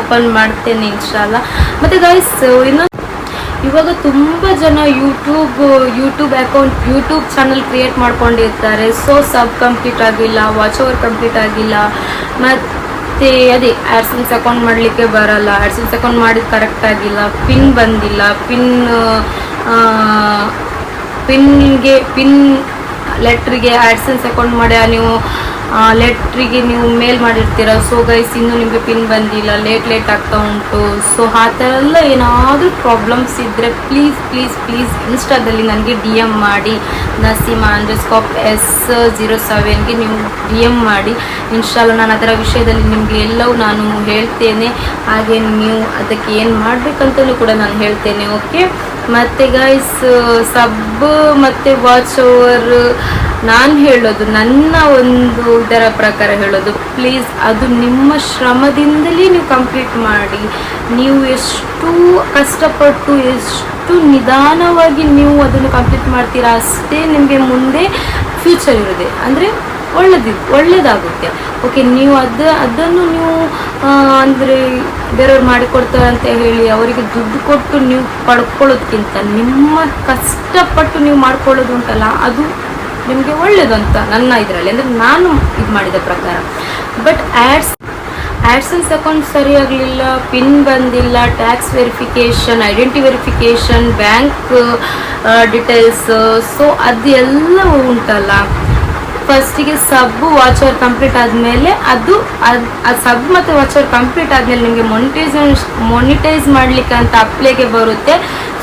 ಓಪನ್ ಮಾಡ್ತೇನೆ ಇನ್ಶಾಲ್ಲ. ಮತ್ತು ಗೈಸ್ ಇನ್ನು ಇವಾಗ ತುಂಬ ಜನ YouTube YouTube account YouTube channel create ಮಾಡ್ಕೊಂಡಿರ್ತಾರೆ. ಸೊ ಸಬ್ ಕಂಪ್ಲೀಟ್ ಆಗಿಲ್ಲ ವಾಚ್ ಓವರ್ ಕಂಪ್ಲೀಟ್ ಆಗಿಲ್ಲ. ಮತ್ತು ಅದೇ ಆ್ಯಡ್ಸನ್ಸ್ ಅಕೌಂಟ್ ಮಾಡಲಿಕ್ಕೆ ಬರಲ್ಲ. ಆ್ಯಡ್ಸನ್ಸ್ ಅಕೌಂಟ್ ಮಾಡಿದ ಕರೆಕ್ಟ್ ಆಗಿಲ್ಲ. ಪಿನ್ ಬಂದಿಲ್ಲ. ಪಿನ್ ಪಿನ್ಗೆ ಪಿನ್ ಲೆಟ್ರಿಗೆ ಆ್ಯಡ್ಸನ್ಸ್ ಅಕೌಂಟ್ ಮಾಡಿ ನೀವು? ಲೆಟ್ರಿಗೆ ನೀವು ಮೇಲ್ ಮಾಡಿರ್ತೀರ. ಸೊ ಗೈಸ್ ಇನ್ನೂ ನಿಮಗೆ ಪಿನ್ ಬಂದಿಲ್ಲ. ಲೇಟ್ ಲೇಟ್ ಆಗ್ತಾ ಉಂಟು. ಸೊ ಆ ಥರ ಎಲ್ಲ ಏನಾದರೂ ಪ್ರಾಬ್ಲಮ್ಸ್ ಇದ್ದರೆ ಪ್ಲೀಸ್ ಪ್ಲೀಸ್ ಪ್ಲೀಸ್ ಇನ್ಸ್ಟಾದಲ್ಲಿ ನನಗೆ ಡಿ ಎಂ ಮಾಡಿ. ನಸೀಮಾ ಅಂದರೆ ಸ್ಕಾಪ್ ಎಸ್ ಜೀರೋ ಸೆವೆನ್ಗೆ ನೀವು ಡಿ ಎಂ ಮಾಡಿ. ಇನ್ಸ್ಟಾಲ್ ನಾನು ಅದರ ವಿಷಯದಲ್ಲಿ ನಿಮಗೆ ಎಲ್ಲವೂ ನಾನು ಹೇಳ್ತೇನೆ. ಹಾಗೆ ನೀವು ಅದಕ್ಕೆ ಏನು ಮಾಡಬೇಕಂತಲೂ ಕೂಡ ನಾನು ಹೇಳ್ತೇನೆ ಓಕೆ ಮತ್ತು ಗೈಸ್ ಸಬ್ ಮತ್ತು ವಾಚ್ ಓವರ್ ನಾನು ಹೇಳೋದು, ನನ್ನ ಒಂದು ಇದರ ಪ್ರಕಾರ ಹೇಳೋದು ಪ್ಲೀಸ್ ಅದು ನಿಮ್ಮ ಶ್ರಮದಿಂದಲೇ ನೀವು ಕಂಪ್ಲೀಟ್ ಮಾಡಿ, ನೀವು ಎಷ್ಟು ಕಷ್ಟಪಟ್ಟು, ಎಷ್ಟು ನಿಧಾನವಾಗಿ ನೀವು ಅದನ್ನು ಕಂಪ್ಲೀಟ್ ಮಾಡ್ತೀರಾ ಅಷ್ಟೇ ನಿಮಗೆ ಮುಂದೆ ಫ್ಯೂಚರ್ ಇರುತ್ತೆ. ಅಂದರೆ ಒಳ್ಳೆದಿ ಒಳ್ಳೇದಾಗುತ್ತೆ. ಓಕೆ ನೀವು ಅದು, ಅದನ್ನು ನೀವು ಅಂದರೆ ಬೇರೆಯವ್ರು ಮಾಡಿಕೊಡ್ತಾರೆ ಅಂತ ಹೇಳಿ ಅವರಿಗೆ ದುಡ್ಡು ಕೊಟ್ಟು ನೀವು ಪಡ್ಕೊಳ್ಳೋದಕ್ಕಿಂತ ನಿಮ್ಮ ಕಷ್ಟಪಟ್ಟು ನೀವು ಮಾಡ್ಕೊಳ್ಳೋದು ಉಂಟಲ್ಲ, ಅದು ನಿಮಗೆ ಒಳ್ಳೇದು ಅಂತ ನನ್ನ ಇದರಲ್ಲಿ. ಅಂದರೆ ನಾನು ಇದು ಮಾಡಿದ ಪ್ರಕಾರ. ಬಟ್ ಆ್ಯಡ್ಸ್ ಆ್ಯಡ್ಸನ್ಸ್ ಅಕೌಂಟ್ ಸರಿಯಾಗಲಿಲ್ಲ ಪಿನ್ ಬಂದಿಲ್ಲ tax verification identity verification bank details so ಅದೆಲ್ಲ ಉಂಟಲ್ಲ. ಫಸ್ಟಿಗೆ ಸಬ್ ಅವರ್ ಕಂಪ್ಲೀಟ್ ಆದಮೇಲೆ ಅದು ಆ ಸಬ್ ಮತ್ತು ವಾಚ್ ಅವರ್ ಕಂಪ್ಲೀಟ್ ಆದಮೇಲೆ ನಿಮಗೆ ಮೊನಿಟೈಸ್ ಮೊನಿಟೈಸ್ ಮಾಡಲಿಕ್ಕೆ ಅಂತ ಅಪ್ಲೈಗೆ ಬರುತ್ತೆ.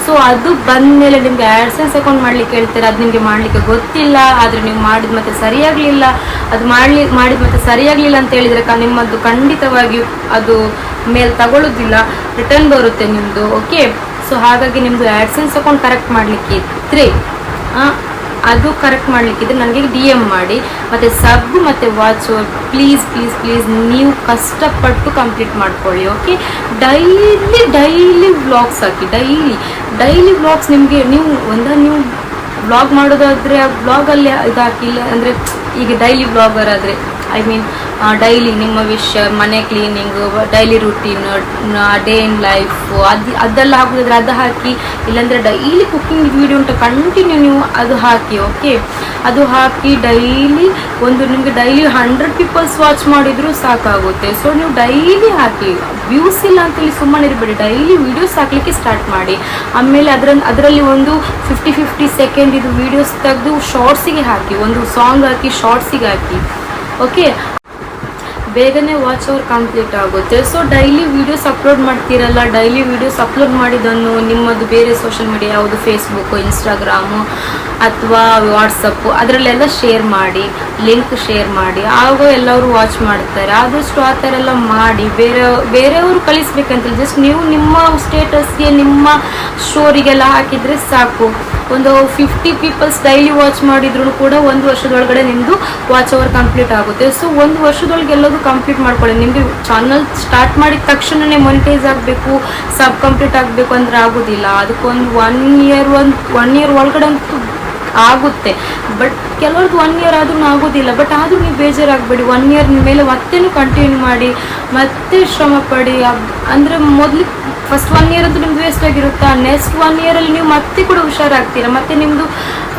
ಸೊ ಅದು ಬಂದಮೇಲೆ ನಿಮಗೆ ಆ್ಯಡ್ಸೆನ್ಸ್ ಅಕೌಂಟ್ ಮಾಡ್ಲಿಕ್ಕೆ ಹೇಳ್ತಾರೆ? ಅದು ನಿಮಗೆ ಮಾಡಲಿಕ್ಕೆ ಗೊತ್ತಿಲ್ಲ, ಆದರೆ ನೀವು ಮಾಡಿದ ಮತ್ತೆ ಸರಿಯಾಗಲಿಲ್ಲ. ಅದು ಮಾಡಲಿ, ಮಾಡಿದ ಮತ್ತೆ ಸರಿಯಾಗಲಿಲ್ಲ ಅಂತ ಹೇಳಿದರೆ ನಿಮ್ಮದು ಖಂಡಿತವಾಗಿಯೂ ಅದು ಮೇಲೆ ತಗೊಳ್ಳೋದಿಲ್ಲ ರಿಟರ್ನ್ ಬರುತ್ತೆ ನಿಮ್ಮದು ಓಕೆ ಸೊ ಹಾಗಾಗಿ ನಿಮ್ಮದು ಆ್ಯಡ್ಸೆನ್ಸ್ ಅಕೌಂಟ್ ಕರೆಕ್ಟ್ ಮಾಡಲಿಕ್ಕೆ ಇದ್ದರೆ ಅದು ಕರೆಕ್ಟ್ ಮಾಡಲಿಕ್ಕಿದ್ರೆ ನನಗೆ ಡಿ ಎಂ ಮಾಡಿ, ಮತ್ತು ಸಬ್ ಮತ್ತು ವಾಚ್ ಪ್ಲೀಸ್ ಪ್ಲೀಸ್ ಪ್ಲೀಸ್ ನೀವು ಕಷ್ಟಪಟ್ಟು ಕಂಪ್ಲೀಟ್ ಮಾಡ್ಕೊಳ್ಳಿ ಓಕೆ ಡೈಲಿ ಡೈಲಿ ವ್ಲಾಗ್ಸ್ ಹಾಕಿ ಡೈಲಿ ಡೈಲಿ ವ್ಲಾಗ್ಸ್ ನಿಮಗೆ ನೀವು ಒಂದ ನೀವು ವ್ಲಾಗ್ ಮಾಡೋದಾದರೆ ಆ ವ್ಲಾಗಲ್ಲಿ ಇದಾಕಿಲ್ಲ ಅಂದರೆ, ಈಗ ಡೈಲಿ ವ್ಲಾಗರ್ ಆದರೆ ಐ ಮೀನ್ ಡೈಲಿ ನಿಮ್ಮ ವಿಷಯ ಮನೆ cleaning daily routine day in life ಅದು, ಅದೆಲ್ಲ ಹಾಕೋದಿದ್ರೆ ಅದು ಹಾಕಿ, ಇಲ್ಲಾಂದರೆ ಡೈಲಿ ಕುಕ್ಕಿಂಗ್ ವೀಡಿಯೋ ಉಂಟು ಕಂಟಿನ್ಯೂ ನೀವು ಅದು ಹಾಕಿ ಓಕೆ ಅದು ಹಾಕಿ ಡೈಲಿ ಒಂದು ನಿಮಗೆ ಡೈಲಿ ಹಂಡ್ರೆಡ್ ಪೀಪಲ್ಸ್ ವಾಚ್ ಮಾಡಿದರೂ ಸಾಕಾಗುತ್ತೆ. ಸೊ ನೀವು ಡೈಲಿ ಹಾಕಿ ವ್ಯೂಸ್ ಇಲ್ಲ ಅಂತೇಳಿ ಸುಮ್ಮನೆ ಇರಬೇಡಿ. ಡೈಲಿ ವೀಡಿಯೋಸ್ ಹಾಕಲಿಕ್ಕೆ ಸ್ಟಾರ್ಟ್ ಮಾಡಿ. ಆಮೇಲೆ ಅದರ ಅದರಲ್ಲಿ ಒಂದು ಫಿಫ್ಟಿ ಫಿಫ್ಟಿ ಸೆಕೆಂಡ್ ಇದು ವೀಡಿಯೋಸ್ ತೆಗೆದು ಶಾರ್ಟ್ಸಿಗೆ ಹಾಕಿ, ಒಂದು ಸಾಂಗ್ ಹಾಕಿ ಶಾರ್ಟ್ಸಿಗೆ ಹಾಕಿ ಓಕೆ ಬೇಗನೆ ವಾಚ್ ಅವರ್ ಕಂಪ್ಲೀಟ್ ಆಗುತ್ತೆ. ಸೊ ಡೈಲಿ ವೀಡಿಯೋಸ್ ಅಪ್ಲೋಡ್ ಮಾಡ್ತೀರಲ್ಲ ಡೈಲಿ ವೀಡಿಯೋಸ್ ಅಪ್ಲೋಡ್ ಮಾಡಿದ್ದನ್ನು ನಿಮ್ಮದು ಬೇರೆ ಸೋಷಿಯಲ್ ಮೀಡಿಯಾ ಯಾವುದು? ಫೇಸ್ಬುಕ್ ಇನ್ಸ್ಟಾಗ್ರಾಮು ಅಥವಾ ವಾಟ್ಸಪ್ಪು ಅದರಲ್ಲೆಲ್ಲ ಶೇರ್ ಮಾಡಿ ಲಿಂಕ್ ಶೇರ್ ಮಾಡಿ, ಆಗ ಎಲ್ಲರೂ ವಾಚ್ ಮಾಡ್ತಾರೆ. ಆದಷ್ಟು ಆ ಥರ ಎಲ್ಲ ಮಾಡಿ, ಬೇರೆ, ಬೇರೆಯವರು ಕಳಿಸ್ಬೇಕಂತ ಜಸ್ಟ್ ನೀವು ನಿಮ್ಮ ಸ್ಟೇಟಸ್ಗೆ ನಿಮ್ಮ ಸ್ಟೋರಿಗೆಲ್ಲ ಹಾಕಿದರೆ ಸಾಕು. ಒಂದು ಫಿಫ್ಟಿ ಪೀಪಲ್ಸ್ ಡೈಲಿ ವಾಚ್ ಮಾಡಿದ್ರು ಕೂಡ ಒಂದು ವರ್ಷದೊಳಗಡೆ ನಿಮ್ಮದು ವಾಚ್ ಅವರ್ ಕಂಪ್ಲೀಟ್ ಆಗುತ್ತೆ. ಸೊ ಒಂದು ವರ್ಷದೊಳಗೆ ಎಲ್ಲದೂ ಕಂಪ್ಲೀಟ್ ಮಾಡ್ಕೊಳ್ಳಿ. ನಿಮಗೆ ಚಾನಲ್ ಸ್ಟಾರ್ಟ್ ಮಾಡಿದ ತಕ್ಷಣನೇ ಮೊನಿಟೈಸ್ ಆಗಬೇಕು ಸಬ್ ಕಂಪ್ಲೀಟ್ ಆಗಬೇಕು ಅಂದರೆ ಆಗೋದಿಲ್ಲ. ಅದಕ್ಕೊಂದು ಒನ್ ಇಯರ್ ಒಂದು ಒನ್ ಇಯರ್ ಒಳಗಡೆ ಅಂತೂ ಆಗುತ್ತೆ. ಬಟ್ ಕೆಲವ್ರದ್ದು ಒನ್ ಇಯರ್ ಆದ್ರೂ ಆಗೋದಿಲ್ಲ. ಬಟ್ ಆದರೂ ನೀವು ಬೇಜಾರಾಗಬೇಡಿ. ಒನ್ ಇಯರ್ ಮೇಲೆ ಮತ್ತೇನು ಕಂಟಿನ್ಯೂ ಮಾಡಿ, ಮತ್ತೆ ಶ್ರಮ ಪಡಿ. ಅಂದರೆ ಮೊದಲು ಫಸ್ಟ್ ಒನ್ ಇಯರ್ ಅಂತೂ ನಿಮ್ದು ವೇಸ್ಟ್ ಆಗಿರುತ್ತಾ? ನೆಕ್ಸ್ಟ್ ಒನ್ ಇಯರಲ್ಲಿ ನೀವು ಮತ್ತೆ ಕೂಡ ಹುಷಾರಾಗ್ತೀರಾ? ಮತ್ತೆ ನಿಮ್ಮದು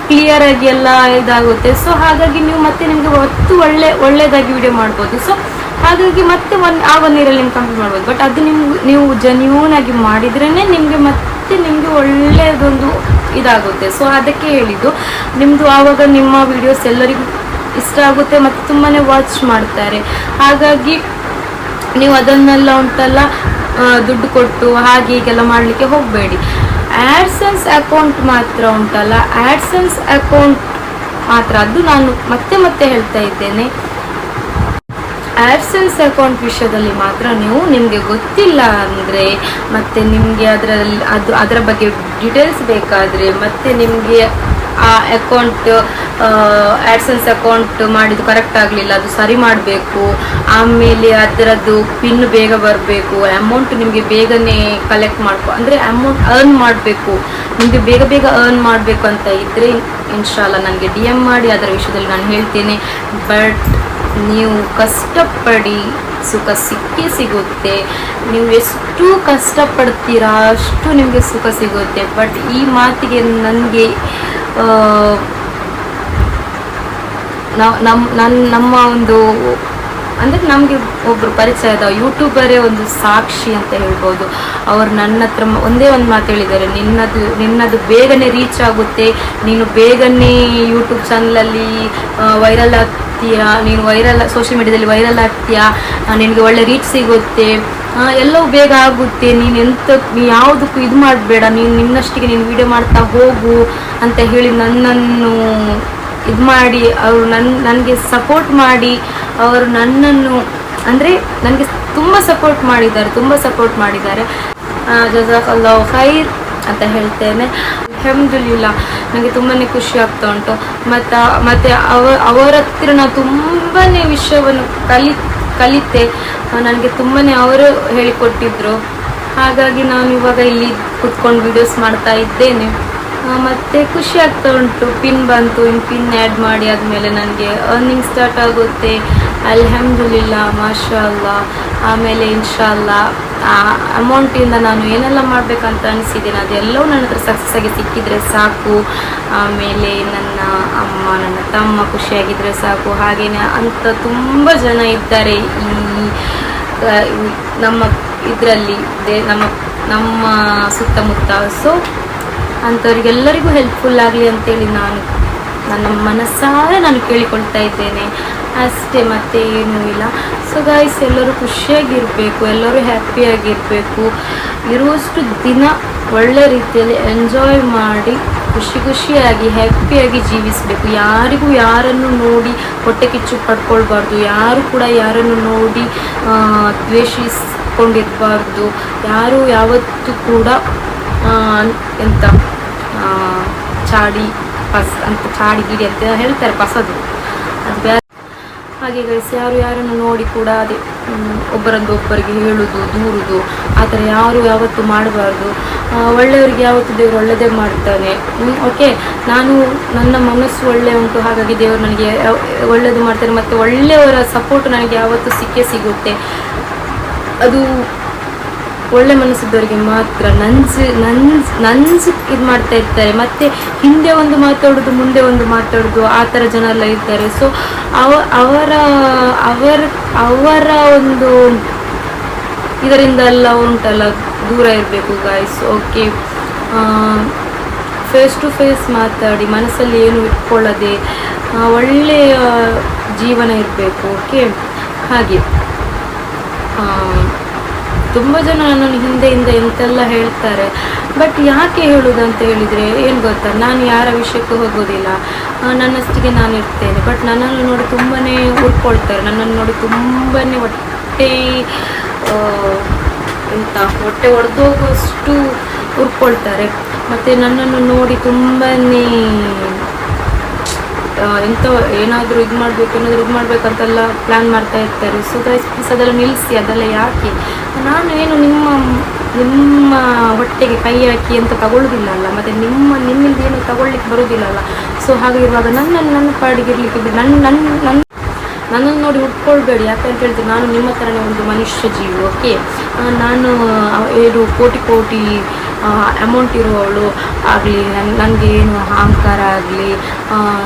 ಕ್ಲಿಯರ್ ಆಗಿ ಎಲ್ಲ ಇದಾಗುತ್ತೆ. ಸೊ ಹಾಗಾಗಿ ನೀವು ಮತ್ತೆ ನಿಮಗೆ ಒತ್ತು ಒಳ್ಳೆ ಒಳ್ಳೆಯದಾಗಿ ವಿಡಿಯೋ ಮಾಡ್ಬೋದು. ಸೊ ಹಾಗಾಗಿ ಮತ್ತೆ ಒನ್ ಆ ಒನ್ ಇಯರಲ್ಲಿ ನೀವು ಕಂಪ್ಲೀಟ್ ಮಾಡ್ಬೋದು. ಬಟ್ ಅದು ನಿಮ್ಗೆ ನೀವು ಜೆನ್ಯೂನ್ ಆಗಿ ಮಾಡಿದ್ರೇ ನಿಮಗೆ ಮತ್ತೆ ನಿಮಗೆ ಒಳ್ಳೆಯದೊಂದು ಇದಾಗುತ್ತೆ. ಸೊ ಅದಕ್ಕೆ ಹೇಳಿದ್ದು ನಿಮ್ಮದು ಆವಾಗ ನಿಮ್ಮ ವಿಡಿಯೋಸ್ ಎಲ್ಲರಿಗೂ ಇಷ್ಟ ಆಗುತ್ತೆ ಮತ್ತು ತುಂಬಾ ವಾಚ್ ಮಾಡ್ತಾರೆ. ಹಾಗಾಗಿ ನೀವು ಅದನ್ನೆಲ್ಲ ಉಂಟಲ್ಲ ದುಡ್ಡು ಕೊಟ್ಟು ಹಾಗೆ ಹೀಗೆಲ್ಲ ಮಾಡಲಿಕ್ಕೆ ಹೋಗಬೇಡಿ. ಆ್ಯಡ್ಸೆನ್ಸ್ ಅಕೌಂಟ್ ಮಾತ್ರ ಉಂಟಲ್ಲ ಆ್ಯಡ್ಸೆನ್ಸ್ ಅಕೌಂಟ್ ಮಾತ್ರ, ಅದು ನಾನು ಮತ್ತೆ ಮತ್ತೆ ಹೇಳ್ತಾ ಇದ್ದೇನೆ. ಆ್ಯಡ್ಸೆನ್ಸ್ ಅಕೌಂಟ್ ವಿಷಯದಲ್ಲಿ ಮಾತ್ರ ನೀವು ನಿಮಗೆ ಗೊತ್ತಿಲ್ಲ ಅಂದರೆ, ಮತ್ತು ನಿಮಗೆ ಅದರಲ್ಲಿ ಅದು, ಅದರ ಬಗ್ಗೆ ಡೀಟೇಲ್ಸ್ ಬೇಕಾದರೆ ಮತ್ತು ನಿಮಗೆ ಆ ಅಕೌಂಟ್ ಆ್ಯಡ್ಸೆನ್ಸ್ ಅಕೌಂಟ್ ಮಾಡಿದ್ದು ಕರೆಕ್ಟ್ ಆಗಲಿಲ್ಲ, ಅದು ಸರಿ ಮಾಡಬೇಕು. ಆಮೇಲೆ ಅದರದ್ದು ಪಿನ್ ಬೇಗ ಬರಬೇಕು. ಅಮೌಂಟ್ ನಿಮಗೆ ಬೇಗನೆ ಕಲೆಕ್ಟ್ ಮಾಡ್ಕೊ, ಅಂದರೆ ಅಮೌಂಟ್ ಅರ್ನ್ ಮಾಡಬೇಕು. ನಿಮಗೆ ಬೇಗ ಬೇಗ ಅರ್ನ್ ಮಾಡಬೇಕು ಅಂತ ಇದ್ದರೆ ಇನ್ಶಾಲ್ಲ ನನಗೆ ಡಿ ಎಂ ಮಾಡಿ, ಅದರ ವಿಷಯದಲ್ಲಿ ನಾನು ಹೇಳ್ತೇನೆ. ಬಟ್ ನೀವು ಕಷ್ಟಪಡಿ ಸುಖ ಸಿಕ್ಕೇ ಸಿಗುತ್ತೆ. ನೀವು ಎಷ್ಟು ಕಷ್ಟಪಡ್ತೀರಾ, ಅಷ್ಟು ನಿಮಗೆ ಸುಖ ಸಿಗುತ್ತೆ. ಬಟ್ ಈ ಮಾತಿಗೆ ನನಗೆ ನಮ್ಮ ನನ್ನ ನಮ್ಮ ಒಂದು, ಅಂದರೆ ನಮಗೆ ಒಬ್ಬರು ಪರಿಚಯದ ಯೂಟ್ಯೂಬರೇ ಒಂದು ಸಾಕ್ಷಿ ಅಂತ ಹೇಳ್ಬೋದು. ಅವ್ರು ನನ್ನ ಹತ್ರ ಒಂದೇ ಒಂದು ಮಾತು ಹೇಳಿದ್ದಾರೆ. ನಿನ್ನದು ನಿನ್ನದು ಬೇಗನೆ ರೀಚ್ ಆಗುತ್ತೆ. ನೀನು ಬೇಗನೆ ಯೂಟ್ಯೂಬ್ ಚಾನಲಲ್ಲಿ ವೈರಲ್ ಆಗ್ತೀಯಾ? ನೀನು ವೈರಲ್ ಸೋಷಿಯಲ್ ಮೀಡಿಯಾದಲ್ಲಿ ವೈರಲ್ ಆಗ್ತೀಯಾ? ನಿನಗೆ ಒಳ್ಳೆ ರೀಚ್ ಸಿಗುತ್ತೆ. ಎಲ್ಲವೂ ಬೇಗ ಆಗುತ್ತೆ. ನೀನು ಎಂತ, ನೀ ಯಾವುದಕ್ಕೂ ಇದು ಮಾಡಬೇಡ. ನೀನು ನಿನ್ನಷ್ಟಿಗೆ ನೀನು ವಿಡಿಯೋ ಮಾಡ್ತಾ ಹೋಗು ಅಂತ ಹೇಳಿ ನನ್ನನ್ನು ಇದು ಮಾಡಿ, ಅವರು ನನ್ನ ನನಗೆ ಸಪೋರ್ಟ್ ಮಾಡಿ, ಅವರು ನನ್ನನ್ನು, ಅಂದರೆ ನನಗೆ ತುಂಬ ಸಪೋರ್ಟ್ ಮಾಡಿದ್ದಾರೆ, ತುಂಬ ಸಪೋರ್ಟ್ ಮಾಡಿದ್ದಾರೆ. ಜೊಜಾಫ್ ಅಲ್ಲ ಫೈರ್ ಅಂತ ಹೇಳ್ತೇನೆ. ಅಲ್ಹಮ್ದುಲಿಲ್ಲ ನನಗೆ ತುಂಬಾ ಖುಷಿ ಆಗ್ತಾ ಉಂಟು. ಮತ್ತು ಮತ್ತು ಅವ, ಅವರ ಹತ್ರ ನಾನು ತುಂಬಾ ವಿಷಯವನ್ನು ಕಲಿ, ಕಲಿತೆ. ನನಗೆ ತುಂಬಾ ಅವರು ಹೇಳಿಕೊಟ್ಟಿದ್ರು. ಹಾಗಾಗಿ ನಾನು ಇವಾಗ ಇಲ್ಲಿ ಕುತ್ಕೊಂಡು ವಿಡಿಯೋಸ್ ಮಾಡ್ತಾ ಇದ್ದೇನೆ. ಮತ್ತು ಖುಷಿ ಆಗ್ತಾ ಉಂಟು. ಪಿನ್ ಬಂತು ಇನ್ನು ಪಿನ್ ಆ್ಯಡ್ ಮಾಡಿ ಆದಮೇಲೆ ನನಗೆ ಅರ್ನಿಂಗ್ ಸ್ಟಾರ್ಟ್ ಆಗುತ್ತೆ. ಅಲ್ಹಮ್ದುಲಿಲ್ಲ ಮಾಶಾ ಅಲ್ಲಾ ಆಮೇಲೆ ಇನ್ಶಾಲ್ಲ ಆ ಅಮೌಂಟಿಂದ ನಾನು ಏನೆಲ್ಲ ಮಾಡಬೇಕಂತ ಅನಿಸಿದ್ದೇನೆ, ಅದೆಲ್ಲವೂ ನನ್ನ ಹತ್ರ ಸಕ್ಸಸ್ ಆಗಿ ಸಿಕ್ಕಿದರೆ ಸಾಕು. ಆಮೇಲೆ ನನ್ನ ಅಮ್ಮ, ನನ್ನ ತಮ್ಮ ಖುಷಿಯಾಗಿದ್ದರೆ ಸಾಕು. ಹಾಗೆಯೇ ಅಂತ ತುಂಬ ಜನ ಇದ್ದಾರೆ ಈ ನಮ್ಮ ಇದರಲ್ಲಿ ನಮ್ಮ ನಮ್ಮ ಸುತ್ತಮುತ್ತ. ಸೊ ಅಂಥವ್ರಿಗೆಲ್ಲರಿಗೂ ಹೆಲ್ಪ್ಫುಲ್ ಆಗಲಿ ಅಂತೇಳಿ ನಾನು ನನ್ನ ಮನಸ್ಸಾರೆ ನಾನು ಕೇಳಿಕೊಳ್ತಾ ಇದ್ದೇನೆ. ಅಷ್ಟೇ, ಮತ್ತೆ ಏನೂ ಇಲ್ಲ. ಸೊ ಗಾಯ್ಸ್ ಎಲ್ಲರೂ ಖುಷಿಯಾಗಿರಬೇಕು, ಎಲ್ಲರೂ ಹ್ಯಾಪಿಯಾಗಿರಬೇಕು. ಇರುವಷ್ಟು ದಿನ ಒಳ್ಳೆ ರೀತಿಯಲ್ಲಿ ಎಂಜಾಯ್ ಮಾಡಿ, ಖುಷಿ ಖುಷಿಯಾಗಿ, ಹ್ಯಾಪಿಯಾಗಿ ಜೀವಿಸಬೇಕು. ಯಾರಿಗೂ ಯಾರನ್ನು ನೋಡಿ ಹೊಟ್ಟೆ ಕಿಚ್ಚು ಪಡ್ಕೊಳ್ಬಾರ್ದು, ಯಾರು ಕೂಡ ಯಾರನ್ನು ನೋಡಿ ದ್ವೇಷಿಸ್ಕೊಂಡಿರಬಾರ್ದು, ಯಾರು ಯಾವತ್ತೂ ಕೂಡ ಎಂತ ಚಾಡಿ, ಪಸ್, ಅಂತ, ಚಾಡಿ, ಗಿಡಿ ಅಂತ ಹೇಳ್ತಾರೆ, ಪಸದು. ಅದು ಹಾಗೆ ಗೈಸ್ ಯಾರು ಯಾರನ್ನು ನೋಡಿ ಕೂಡ ಅದೇ ಒಬ್ಬರಂದು ಒಬ್ಬರಿಗೆ ಹೇಳುದು, ದೂರುದು, ಆ ಥರ ಯಾರು ಯಾವತ್ತು ಮಾಡಬಾರ್ದು. ಒಳ್ಳೆಯವರಿಗೆ ಯಾವತ್ತು ದೇವರು ಒಳ್ಳೆಯದೇ ಮಾಡ್ತಾನೆ. ಓಕೆ ನಾನು ನನ್ನ ಮನಸ್ಸು ಒಳ್ಳೆ ಉಂಟು, ಹಾಗಾಗಿ ದೇವರು ನನಗೆ ಒಳ್ಳೆಯದು ಮಾಡ್ತಾರೆ, ಮತ್ತು ಒಳ್ಳೆಯವರ ಸಪೋರ್ಟ್ ನನಗೆ ಯಾವತ್ತು ಸಿಕ್ಕೇ ಸಿಗುತ್ತೆ. ಅದು ಒಳ್ಳೆ ಮನಸ್ಸಿದ್ದವರಿಗೆ ಮಾತ್ರ ನನ್ಸ್ ನನ್ಸ್ ನನ್ಸ್ ಇದು ಮಾಡ್ತಾ ಇರ್ತಾರೆ. ಮತ್ತೆ ಹಿಂದೆ ಒಂದು ಮಾತಾಡೋದು ಮುಂದೆ ಒಂದು ಮಾತಾಡೋದು ಆ ಥರ ಜನ ಎಲ್ಲ ಇರ್ತಾರೆ. ಸೊ ಅವ, ಅವರ ಅವರ ಅವರ ಒಂದು ಇದರಿಂದ ಎಲ್ಲ ಉಂಟಲ್ಲ, ದೂರ ಇರಬೇಕು guys okay face to face ಮಾತಾಡಿ, ಮನಸ್ಸಲ್ಲಿ ಏನು ಇಟ್ಕೊಳ್ಳದೆ ಒಳ್ಳೆಯ ಜೀವನ ಇರಬೇಕು. ಓಕೆ ಹಾಗೆ. ತುಂಬ ಜನ ನನ್ನನ್ನು ಹಿಂದೆಯಿಂದ ಎಂತೆಲ್ಲ ಹೇಳ್ತಾರೆ. ಬಟ್ ಯಾಕೆ ಹೇಳೋದು ಅಂತ ಹೇಳಿದರೆ, ಏನು ಗೊತ್ತಾ? ನಾನು ಯಾರ ವಿಷಯಕ್ಕೂ ಹೋಗೋದಿಲ್ಲ. ನನ್ನಷ್ಟಿಗೆ ನಾನು ಇರ್ತೇನೆ. ಬಟ್ ನನ್ನನ್ನು ನೋಡಿ ತುಂಬಾ ಹುಡ್ಕೊಳ್ತಾರೆ ನನ್ನನ್ನು ನೋಡಿ ತುಂಬಾ ಹೊಟ್ಟೆ ಎಂತ, ಹೊಟ್ಟೆ ಒಡೆದೋಗುವಷ್ಟು ಉರ್ಕೊಳ್ತಾರೆ ಮತ್ತು ನನ್ನನ್ನು ನೋಡಿ ತುಂಬಾ ಎಂಥ ಏನಾದರೂ ಇದು ಮಾಡಬೇಕು ಏನಾದರೂ ಇದು ಮಾಡಬೇಕಂತೆಲ್ಲ ಪ್ಲ್ಯಾನ್ ಮಾಡ್ತಾ ಇರ್ತಾರೆ. ಸೊ ಪ್ಲೀಸ್ ಅದೆಲ್ಲ ನಿಲ್ಲಿಸಿ ಅದೆಲ್ಲ ಯಾಕೆ? ನಾನು ಏನು ನಿಮ್ಮ ನಿಮ್ಮ ಹೊಟ್ಟೆಗೆ ಕೈ ಹಾಕಿ ಅಂತ ತಗೊಳ್ಳೋದಿಲ್ಲ ಅಲ್ಲ, ಮತ್ತು ನಿಮ್ಮ, ನಿಮ್ಮಿಂದ ಏನು ತಗೊಳ್ಳಿಕ್ಕೆ ಬರೋದಿಲ್ಲ ಅಲ್ಲ ಸೊ ಹಾಗಿರುವಾಗ ನನ್ನನ್ನು ನನ್ನ ಪಾಡಿಗಿರ್ಲಿಕ್ಕೆ ಬಿಡಿ ನನ್ನ ನನ್ನ ನನ್ನ ನನ್ನನ್ನು ನೋಡಿ ಉಟ್ಕೊಳ್ಬೇಡಿ. ಯಾಕಂತ ಹೇಳಿದ್ರೆ ನಾನು ನಿಮ್ಮ ಥರನೇ ಒಂದು ಮನುಷ್ಯ ಜೀವಿ ಓಕೆ ನಾನು ಏನು ಕೋಟಿ ಕೋಟಿ ಅಮೌಂಟ್ ಇರೋವಳು ಆಗಲಿ ನನ್ನ ನನಗೆ ಏನು ಅಹಂಕಾರ ಆಗಲಿ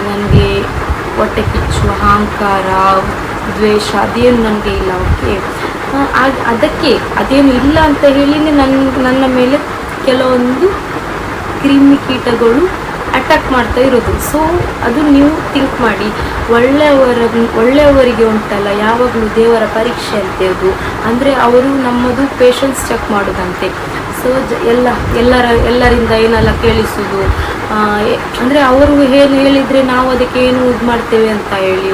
ನನಗೆ ಹೊಟ್ಟೆ ಕಿಚ್ಚು, ಅಹಂಕಾರ, ದ್ವೇಷ, ಅದೇನು ನನಗೆ ಇಲ್ಲ ಓಕೆ ಅದಕ್ಕೆ ಅದೇನು ಇಲ್ಲ ಅಂತ ಹೇಳಿನೇ ನನ್ನ ನನ್ನ ಮೇಲೆ ಕೆಲವೊಂದು ಕ್ರಿಮಿ ಕೀಟಗಳು ಅಟ್ಯಾಕ್ ಮಾಡ್ತಾ ಇರೋದು. ಸೊ ಅದು ನೀವು ಥಿಂಕ್ ಮಾಡಿ. ಒಳ್ಳೆಯವರ, ಒಳ್ಳೆಯವರಿಗೆ ಉಂಟಲ್ಲ, ಯಾವಾಗಲೂ ದೇವರ ಪರೀಕ್ಷೆ ಅಂತೆ ಅದು. ಅಂದರೆ ಅವರು ನಮ್ಮದು ಪೇಷನ್ಸ್ ಚೆಕ್ ಮಾಡೋದಂತೆ. ಸೊ ಎಲ್ಲ, ಎಲ್ಲರ, ಎಲ್ಲರಿಂದ ಏನೆಲ್ಲ ಕೇಳಿಸೋದು ಅಂದರೆ ಅವರು ಏನು ಹೇಳಿದರೆ ನಾವು ಅದಕ್ಕೆ ಏನು ಇದು ಮಾಡ್ತೇವೆ ಅಂತ ಹೇಳಿ.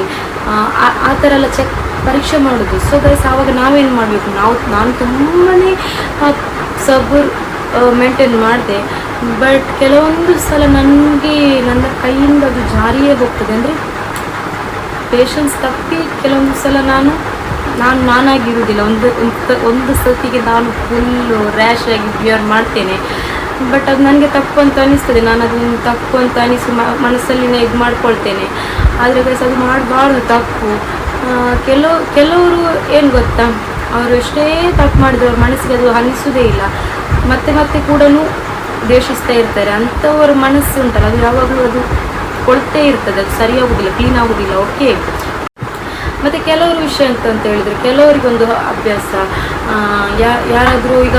ಆ ಥರ ಎಲ್ಲ ಚೆಕ್ ಪರೀಕ್ಷೆ ಮಾಡೋದು. ಸೊ ಗೈಸ್ ಆವಾಗ ನಾವೇನು ಮಾಡಬೇಕು? ನಾವು, ನಾನು ತುಂಬಾ ಸಬರ್ ಮೇಂಟೈನ್ ಮಾಡಿದೆ. ಬಟ್ ಕೆಲವೊಂದು ಸಲ ನನಗೆ, ನನ್ನ ಕೈಯಿಂದ ಅದು ಜಾರಿಯೇ ಹೋಗ್ತದೆ. ಅಂದರೆ ಪೇಷನ್ಸ್ ತಪ್ಪಿ ಕೆಲವೊಂದು ಸಲ ನಾನು ನಾನು, ನಾನಾಗಿರುವುದಿಲ್ಲ. ಒಂದು, ಒಂದು- ಸತಿಗೆ ನಾನು ಫುಲ್ಲು ರ್ಯಾಶ್ ಆಗಿ ಬಿಯರ್ ಮಾಡ್ತೇನೆ. ಬಟ್ ಅದು ನನಗೆ ತಪ್ಪು ಅಂತ ಅನಿಸ್ತದೆ. ನಾನು ಅದನ್ನು ತಪ್ಪು ಅಂತ ಅನಿಸಿ ಮನಸ್ಸಲ್ಲಿನೇ ಇದು ಮಾಡ್ಕೊಳ್ತೇನೆ ಆದರೆ ಗೈಸ್ ಅದು ಮಾಡಬಾರ್ದು, ತಪ್ಪು. ಕೆಲವು, ಕೆಲವರು ಏನು ಗೊತ್ತಾ? ಅವರು ಎಷ್ಟೇ ತಪ್ಪು ಮಾಡಿದ್ರು, ಅವ್ರ ಮನಸ್ಸಿಗೆ ಅದು ಅನಿಸೋದೇ ಇಲ್ಲ. ಮತ್ತೆ ಮತ್ತೆ ಕೂಡ ದ್ವೇಷಿಸ್ತಾ ಇರ್ತಾರೆ. ಅಂಥವ್ರ ಮನಸ್ಸು ಉಂಟಲ್ಲ, ಅದು ಯಾವಾಗಲೂ ಅದು ಕೊಳ್ತೇ ಇರ್ತದೆ. ಅದು ಸರಿಯಾಗುವುದಿಲ್ಲ ಕ್ಲೀನ್ ಆಗುವುದಿಲ್ಲ ಓಕೆ ಮತ್ತು ಕೆಲವರು ವಿಷಯ ಅಂತ ಅಂತ ಹೇಳಿದರೆ, ಕೆಲವರಿಗೊಂದು ಅಭ್ಯಾಸ ಯಾರಾದರೂ ಈಗ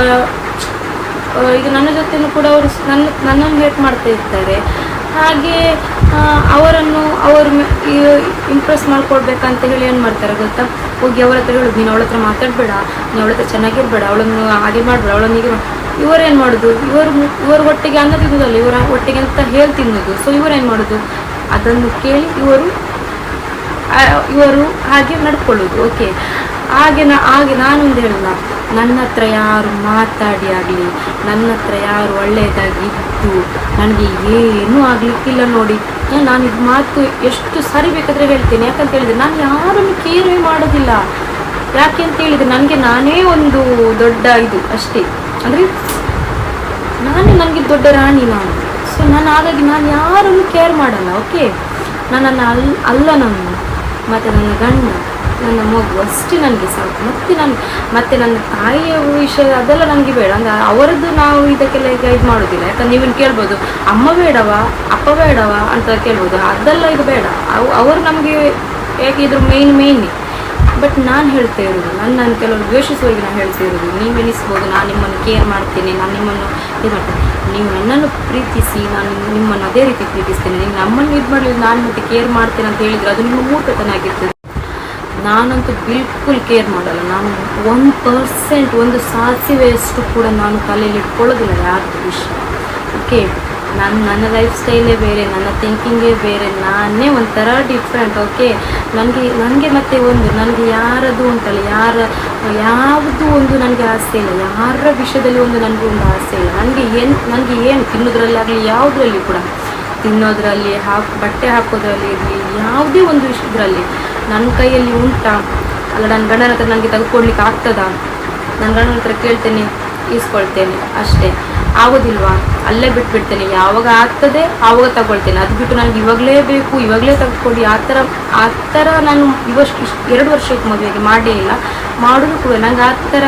ಈಗ ನನ್ನ ಜೊತೆನೂ ಕೂಡ ಅವರು ನನ್ನ, ನನ್ನನ್ನು ಹೇಟ್ ಮಾಡ್ತಾ ಇರ್ತಾರೆ. ಹಾಗೆ ಅವರನ್ನು ಅವರು ಇಂಪ್ರೆಸ್ ಮಾಡಿಕೊಡ್ಬೇಕಂತ ಹೇಳಿ ಏನು ಮಾಡ್ತಾರೆ ಗೊತ್ತಾ? ಹೋಗಿ ಅವಳ ಹತ್ರ ಹೇಳೋದು ನೀನು ಅವಳ ಹತ್ರ ಮಾತಾಡಬೇಡ, ನೀನು ಅವಳ ಹತ್ರ ಚೆನ್ನಾಗಿರ್ಬೇಡ, ಅವಳನ್ನು ಹಾಗೆ ಮಾಡಬೇಡ, ಅವಳನ್ನು ಹೀಗೆ ಇವರೇನು ಮಾಡೋದು? ಇವರು ಇವರು ಒಟ್ಟಿಗೆ ಅನ್ನ ತಿನ್ನೋದಲ್ಲ, ಇವರ ಒಟ್ಟಿಗೆ ಅಂತ ಹೇಳಿ ತಿನ್ನೋದು. ಸೊ ಇವರೇನು ಮಾಡೋದು? ಅದನ್ನು ಕೇಳಿ ಇವರು ಇವರು ಹಾಗೆ ನಡ್ಕೊಳ್ಳೋದು. ಓಕೆ ಹಾಗೆ ನಾ ಹಾಗೆ ನಾನೊಂದು ಹೇಳಲ್ಲ ನನ್ನ ಹತ್ರ ಯಾರು ಮಾತಾಡಿ ಆಗಲಿ ನನ್ನ ಹತ್ರ ಯಾರು ಒಳ್ಳೆಯದಾಗಿ ಇದ್ದು, ನನಗೆ ಏನೂ ಆಗಲಿಕ್ಕಿಲ್ಲ ನೋಡಿ. ನಾನು ಇದು ಮಾತು ಎಷ್ಟು ಸರಿ ಬೇಕಾದರೆ ಹೇಳ್ತೀನಿ. ಯಾಕಂತ ಹೇಳಿದ್ರೆ, ನಾನು ಯಾರನ್ನು ಕೇರೇ ಮಾಡೋದಿಲ್ಲ. ಯಾಕೆ ಅಂತ ಹೇಳಿದ್ರೆ, ನನಗೆ ನಾನೇ ಒಂದು ದೊಡ್ಡ ಇದು ಅಷ್ಟೇ. ಅಂದರೆ, ನಾನೇ ನನಗೆ ದೊಡ್ಡ ರಾಣಿ ನಾನು. ಸೊ ನಾನು ಹಾಗಾಗಿ ನಾನು ಯಾರನ್ನು ಕೇರ್ ಮಾಡಲ್ಲ ಓಕೆ ನನ್ನನ್ನು ಅಲ್ ಅಲ್ಲ ನಾನು, ಮತ್ತು ನನ್ನ ಗಂಡ. ನನ್ನ ಮಗು ಅಷ್ಟೇ ನನಗೆ ಸಾಕು. ಮತ್ತು ನಾನು, ಮತ್ತು ನನ್ನ ತಾಯಿಯ ವಿಷಯ ಅದೆಲ್ಲ ನನಗೆ ಬೇಡ. ಅಂದರೆ ಅವರದ್ದು ನಾವು ಇದಕ್ಕೆಲ್ಲ ಈಗ ಇದು ಮಾಡೋದಿಲ್ಲ. ಯಾಕಂದ್ರೆ ನೀವು ಕೇಳ್ಬೋದು, ಅಮ್ಮ ಬೇಡವಾ, ಅಪ್ಪ ಬೇಡವಾ ಅಂತ ಕೇಳ್ಬೋದು. ಅದೆಲ್ಲ ಇದು ಬೇಡ. ಅವು, ಅವರು ನಮಗೆ ಯಾಕೆ ಇದ್ರ ಮೇಯ್ನ್ ಮೇನ್ ಬಟ್ ನಾನು ಹೇಳ್ತಾ ಇರೋದು ನಾನು ನಾನು ಕೆಲವರು ದ್ವೇಷಿಸುವಾಗ ನಾನು ಹೇಳ್ತಾ ಇರೋದು, ನೀವು ಎನಿಸ್ಬೋದು ನಾನು ನಿಮ್ಮನ್ನು ಕೇರ್ ಮಾಡ್ತೀನಿ, ನಾನು ನಿಮ್ಮನ್ನು ಇದು ಮಾಡ್ತೀನಿ. ನೀವು ನನ್ನನ್ನು ಪ್ರೀತಿಸಿ, ನಾನು ನಿಮ್ಮನ್ನು ಅದೇ ರೀತಿ ಪ್ರೀತಿಸ್ತೇನೆ. ನೀವು ನಮ್ಮನ್ನು ಇದು ಮಾಡಲಿಲ್ಲ, ನಾನು ಮತ್ತೆ ಕೇರ್ ಮಾಡ್ತೇನೆ ಅಂತ ಹೇಳಿದರೆ ಅದು ನಿಮ್ಮ ಮೂರ್ಖತನ ಆಗಿರ್ತದೆ. ನಾನಂತೂ ಬಿಲ್ಕುಲ್ ಕೇರ್ ಮಾಡಲ್ಲ. ನಾನು ಒಂದು ಪರ್ಸೆಂಟ್ ಒಂದು ಸಾಸಿವೆಯಷ್ಟು ಕೂಡ ನಾನು ತಲೆಯಲ್ಲಿ ಇಟ್ಕೊಳ್ಳೋದಿಲ್ಲ ಯಾರ್ದು ವಿಷಯ. ಓಕೆ ನಾನು, ನನ್ನ ಲೈಫ್ ಸ್ಟೈಲೇ ಬೇರೆ, ನನ್ನ ಥಿಂಕಿಂಗೇ ಬೇರೆ, ನಾನೇ ಒಂಥರ ಡಿಫ್ರೆಂಟ್ ಓಕೆ ನನಗೆ ನನಗೆ ಮತ್ತೆ ಒಂದು, ನನಗೆ ಯಾರದು ಅಂತಲ್ಲ ಯಾರ, ಯಾವುದು ಒಂದು ನನಗೆ ಆಸೆ ಇಲ್ಲ. ಯಾರ ವಿಷಯದಲ್ಲಿ ಒಂದು ನನಗೆ ಒಂದು ಆಸೆ ಇಲ್ಲ. ನನಗೆ ಏನು ನನಗೆ ಏನು ತಿನ್ನೋದ್ರಲ್ಲಾಗಲಿ, ಯಾವುದರಲ್ಲಿ ಕೂಡ. ತಿನ್ನೋದ್ರಲ್ಲಿ ಹಾಕಿ, ಬಟ್ಟೆ ಹಾಕೋದ್ರಲ್ಲಿ ಇರಲಿ, ಯಾವುದೇ ಒಂದು ಇದರಲ್ಲಿ. ನನ್ನ ಕೈಯಲ್ಲಿ ಉಂಟಾ. ಅಲ್ಲ, ನನ್ನ ಗಂಡನ ಹತ್ರ ನನಗೆ ತೆಗೆದುಕೊಡ್ಲಿಕ್ಕೆ ಆಗ್ತದಾ? ನನ್ನ ಗಂಡನ ಹತ್ರ ಕೇಳ್ತೇನೆ, ಈಸ್ಕೊಳ್ತೇನೆ, ಅಷ್ಟೇ. ಆಗೋದಿಲ್ವಾ? ಅಲ್ಲೇ ಬಿಟ್ಬಿಡ್ತೇನೆ. ಯಾವಾಗ ಆಗ್ತದೆ, ಆವಾಗ ತಗೊಳ್ತೇನೆ. ಅದು ಬಿಟ್ಟು ನನಗೆ ಇವಾಗಲೇ ಬೇಕು, ಇವಾಗಲೇ ತೆಗೆದುಕೊಡಿ. ಆ ಥರ ಆ ಥರ ನಾನು ಇವಷ್ಟು, ಇಷ್ಟು, ಎರಡು ವರ್ಷಕ್ಕೆ ಮದುವೆಗೆ. ಮಾಡೇ ಇಲ್ಲ. ಮಾಡೋದು ಕೂಡ ನಂಗೆ ಆ ಥರ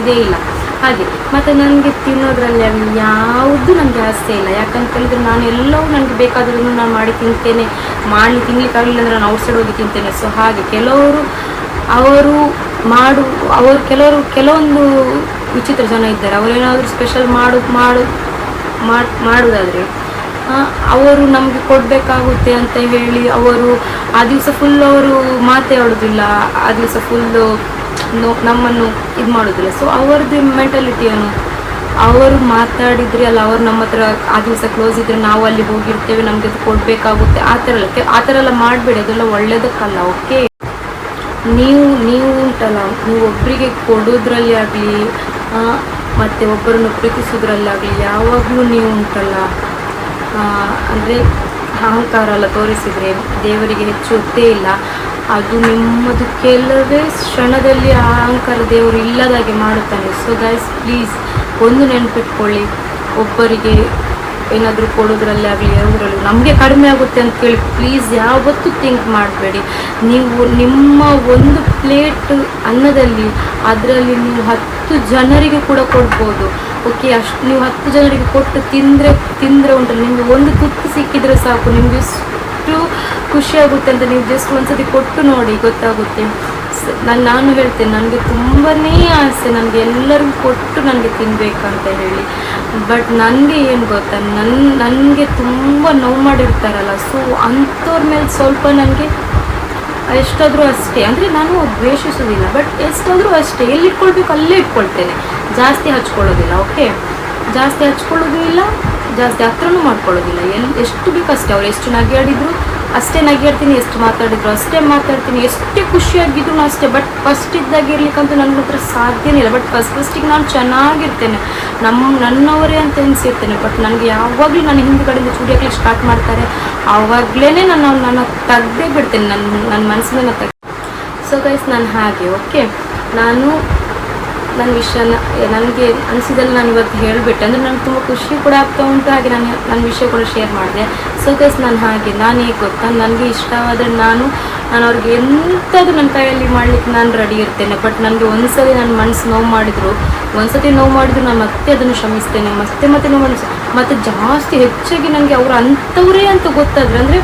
ಇದೇ ಇಲ್ಲ. ಹಾಗೆ. ಮತ್ತು ನನಗೆ ತಿನ್ನೋದ್ರಲ್ಲಿ ಯಾವುದು ನನಗೆ ಆಸೆ ಇಲ್ಲ. ಯಾಕಂತ ಹೇಳಿದ್ರೆ ನಾನು ಎಲ್ಲವೂ ನನಗೆ ಬೇಕಾದ್ರೂ ನಾನು ಮಾಡಿ ತಿಂತೇನೆ. ಮಾಡಿ ತಿನ್ಲಿಕ್ಕಾಗಲಿಲ್ಲ ಅಂದರೆ ನಾನು ಔಟ್ಸೈಡ್ ಹೋಗಿ ತಿಂತೇನೆ. ಸೊ ಹಾಗೆ ಕೆಲವರು ಅವರು ಮಾಡು, ಅವರು ಕೆಲವರು, ಕೆಲವೊಂದು ವಿಚಿತ್ರ ಜನ ಇದ್ದಾರೆ. ಅವರೇನಾದರೂ ಸ್ಪೆಷಲ್ ಮಾಡು ಮಾಡು, ಮಾಡ್- ಮಾಡೋದಾದರೆ ಅವರು ನಮಗೆ ಕೊಡಬೇಕಾಗುತ್ತೆ ಅಂತ ಹೇಳಿ ಅವರು ಆ ದಿವಸ ಫುಲ್ ಅವರು ಮಾತಾಡೋದಿಲ್ಲ ಆ ದಿವಸ ಫುಲ್ಲು ನಮ್ಮನ್ನು ಇದು ಮಾಡೋದಿಲ್ಲ. ಸೊ ಅವರದ್ದು ಮೆಂಟಾಲಿಟಿಯನ್ನು ಅವರು ಮಾತಾಡಿದ್ರೆ ಅಲ್ಲ, ಅವ್ರು ನಮ್ಮ ಹತ್ರ ಆ ದಿವಸ ಕ್ಲೋಸ್ ಇದ್ದರೆ ನಾವು ಅಲ್ಲಿ ಹೋಗಿರ್ತೇವೆ, ನಮಗೆ ಅದು ಕೊಡಬೇಕಾಗುತ್ತೆ. ಆ ಥರ ಎಲ್ಲ ಆ ಥರ ಎಲ್ಲ ಮಾಡಬೇಡಿ. ಅದೆಲ್ಲ ಒಳ್ಳೇದಕ್ಕಲ್ಲ, ಓಕೆ? ನೀವು ನೀವು ಉಂಟಲ್ಲ. ನೀವು ಒಬ್ಬರಿಗೆ ಕೊಡೋದ್ರಲ್ಲಿ ಆಗಲಿ ಮತ್ತು ಒಬ್ಬರನ್ನು ಪ್ರೀತಿಸೋದ್ರಲ್ಲಾಗಲಿ ಯಾವಾಗಲೂ ನೀವು ಉಂಟಲ್ಲ. ಅಂದರೆ ಅಹಂಕಾರ ಎಲ್ಲ ತೋರಿಸಿದರೆ ದೇವರಿಗೆ ಹೆಚ್ಚು ಒತ್ತೇ ಇಲ್ಲ. ಅದು ನಿಮ್ಮದು. ಕೆಲವೇ ಕ್ಷಣದಲ್ಲಿ ಆ ಅಹಂಕಾರ ದೇವರು ಇಲ್ಲದಾಗೆ ಮಾಡುತ್ತಾನೆ. ಸೊ ಗೈಸ್ ಪ್ಲೀಸ್ ಒಂದು ನೆನಪಿಟ್ಕೊಳ್ಳಿ. ಒಬ್ಬರಿಗೆ ಏನಾದರೂ ಕೊಡೋದ್ರಲ್ಲಿ ಆಗಲಿ, ಯಾವುದ್ರಲ್ಲಿ. ನಮಗೆ ಕಡಿಮೆ ಆಗುತ್ತೆ ಅಂತ ಕೇಳಿ ಪ್ಲೀಸ್ ಯಾವತ್ತೂ ಥಿಂಕ್ ಮಾಡಬೇಡಿ. ನೀವು ನಿಮ್ಮ ಒಂದು ಪ್ಲೇಟ್ ಅನ್ನದಲ್ಲಿ, ಅದರಲ್ಲಿ ನೀವು ಹತ್ತು ಜನರಿಗೆ ಕೂಡ ಕೊಡ್ಬೋದು. ಓಕೆ, ಅಷ್ಟು ನೀವು ಹತ್ತು ಜನರಿಗೆ ಕೊಟ್ಟು ತಿಂದರೆ ತಿಂದರೆ ಉಂಟು. ನಿಮಗೆ ಒಂದು ತುತ್ತು ಸಿಕ್ಕಿದರೆ ಸಾಕು. ನಿಮಗೆ ಎಷ್ಟು ಖುಷಿ ಆಗುತ್ತೆ ಅಂತ ನೀವು ಜಸ್ಟ್ ಒಂದ್ಸತಿ ಕೊಟ್ಟು ನೋಡಿ, ಗೊತ್ತಾಗುತ್ತೆ. ನಾನು ನಾನು ಹೇಳ್ತೇನೆ, ನನಗೆ ತುಂಬಾ ಆಸೆ. ನನಗೆ ಎಲ್ಲರಿಗೂ ಕೊಟ್ಟು ನನಗೆ ತಿನ್ನಬೇಕಂತ ಹೇಳಿ. ಬಟ್ ನನಗೆ ಏನು ಗೊತ್ತಾ? ನನ್ನ ನನಗೆ ತುಂಬ ನೋವು ಮಾಡಿರ್ತಾರಲ್ಲ. ಸೊ ಅಂಥವ್ರ ಮೇಲೆ ಸ್ವಲ್ಪ ನನಗೆ ಎಷ್ಟಾದರೂ ಅಷ್ಟೇ. ಅಂದರೆ ನಾನು ದ್ವೇಷಿಸೋದಿಲ್ಲ ಬಟ್ ಎಷ್ಟಾದರೂ ಅಷ್ಟೇ. ಎಲ್ಲಿ ಇಟ್ಕೊಳ್ಬೇಕು ಅಲ್ಲೇ ಇಟ್ಕೊಳ್ತೇನೆ. ಜಾಸ್ತಿ ಹಚ್ಕೊಳ್ಳೋದಿಲ್ಲ ಓಕೆ ಜಾಸ್ತಿ ಹಚ್ಕೊಳ್ಳೋದು ಇಲ್ಲ, ಜಾಸ್ತಿ ಹತ್ರನೂ ಮಾಡ್ಕೊಳ್ಳೋದಿಲ್ಲ. ಎಲ್ಲಿ ಎಷ್ಟು ಬೇಕು ಅಷ್ಟೇ ಅವ್ರು ಎಷ್ಟು ನಗೆಯಾಡಿದ್ರು ಅಷ್ಟೇ ಹೇಳ್ತೀನಿ ಎಷ್ಟು ಮಾತಾಡಿದ್ರು ಅಷ್ಟೇ ಮಾತಾಡ್ತೀನಿ, ಎಷ್ಟೇ ಖುಷಿಯಾಗಿದ್ರು ಅಷ್ಟೇ ಬಟ್ ಫಸ್ಟ್ ಇದ್ದಾಗ ಇರ್ಲಿಕ್ಕಂತೂ ನನ್ನ ಹತ್ರ ಸಾಧ್ಯನೇ ಇಲ್ಲ. ಬಟ್ ಫಸ್ಟ್ ಫಸ್ಟಿಗೆ ನಾನು ಚೆನ್ನಾಗಿರ್ತೇನೆ. ನಮ್ಮ, ನನ್ನವರೇ ಅಂತ ಎನಿಸಿರ್ತೇನೆ. ಬಟ್ ನನಗೆ ಯಾವಾಗಲೂ ನಾನು ಹಿಂದ್ಗಡೆಯಿಂದ ಚೂಡಿ ಸ್ಟಾರ್ಟ್ ಮಾಡ್ತಾರೆ. ಆವಾಗಲೇ ನಾನು ನನ್ನ ತೆಗ್ದೇ ಬಿಡ್ತೇನೆ. ನನ್ನ ನನ್ನ ಮನಸ್ಸನ್ನ ತೆಗ್ದು ಸೊ ಗೈಸ್ ನಾನು ಹಾಗೆ ಓಕೆ ನಾನು ನನ್ನ ವಿಷಯನ ನನಗೆ ಅನಿಸಿದಲ್ಲಿ ನಾನು ಇವತ್ತು ಹೇಳಿಬಿಟ್ಟೆ. ಅಂದರೆ ನನಗೆ ತುಂಬ ಖುಷಿ ಕೂಡ ಆಗ್ತಾ ಉಂಟು. ಹಾಗೆ ನಾನು ನನ್ನ ವಿಷಯ ಕೂಡ ಶೇರ್ ಮಾಡಿದೆ. ಸೊ ಗೈಸ್ ನಾನು ಹಾಗೆ, ನಾನೇ ಗೊತ್ತ? ನನಗೆ ಇಷ್ಟವಾದರೆ ನಾನು ನಾನು ಅವ್ರಿಗೆ ಎಂಥದ್ದು ನನ್ನ ಕೈಯಲ್ಲಿ ಮಾಡ್ಲಿಕ್ಕೆ ನಾನು ರೆಡಿ ಇರ್ತೇನೆ ಬಟ್ ನನಗೆ ಒಂದ್ಸಲಿ ನನ್ನ ಮನಸ್ಸು ನೋವು ಮಾಡಿದ್ರು, ಒಂದ್ಸತಿ ನೋವು ಮಾಡಿದ್ರು ನಾನು ಮತ್ತೆ ಅದನ್ನು ಶ್ರಮಿಸ್ತೇನೆ ಮತ್ತೆ ಮತ್ತೆ ನೋವು ಮನಸ್ಸು ಮತ್ತು ಜಾಸ್ತಿ ಹೆಚ್ಚಾಗಿ ನನಗೆ ಅವ್ರು ಅಂಥವ್ರೇ ಅಂತ ಗೊತ್ತಾದ್ರೆ, ಅಂದರೆ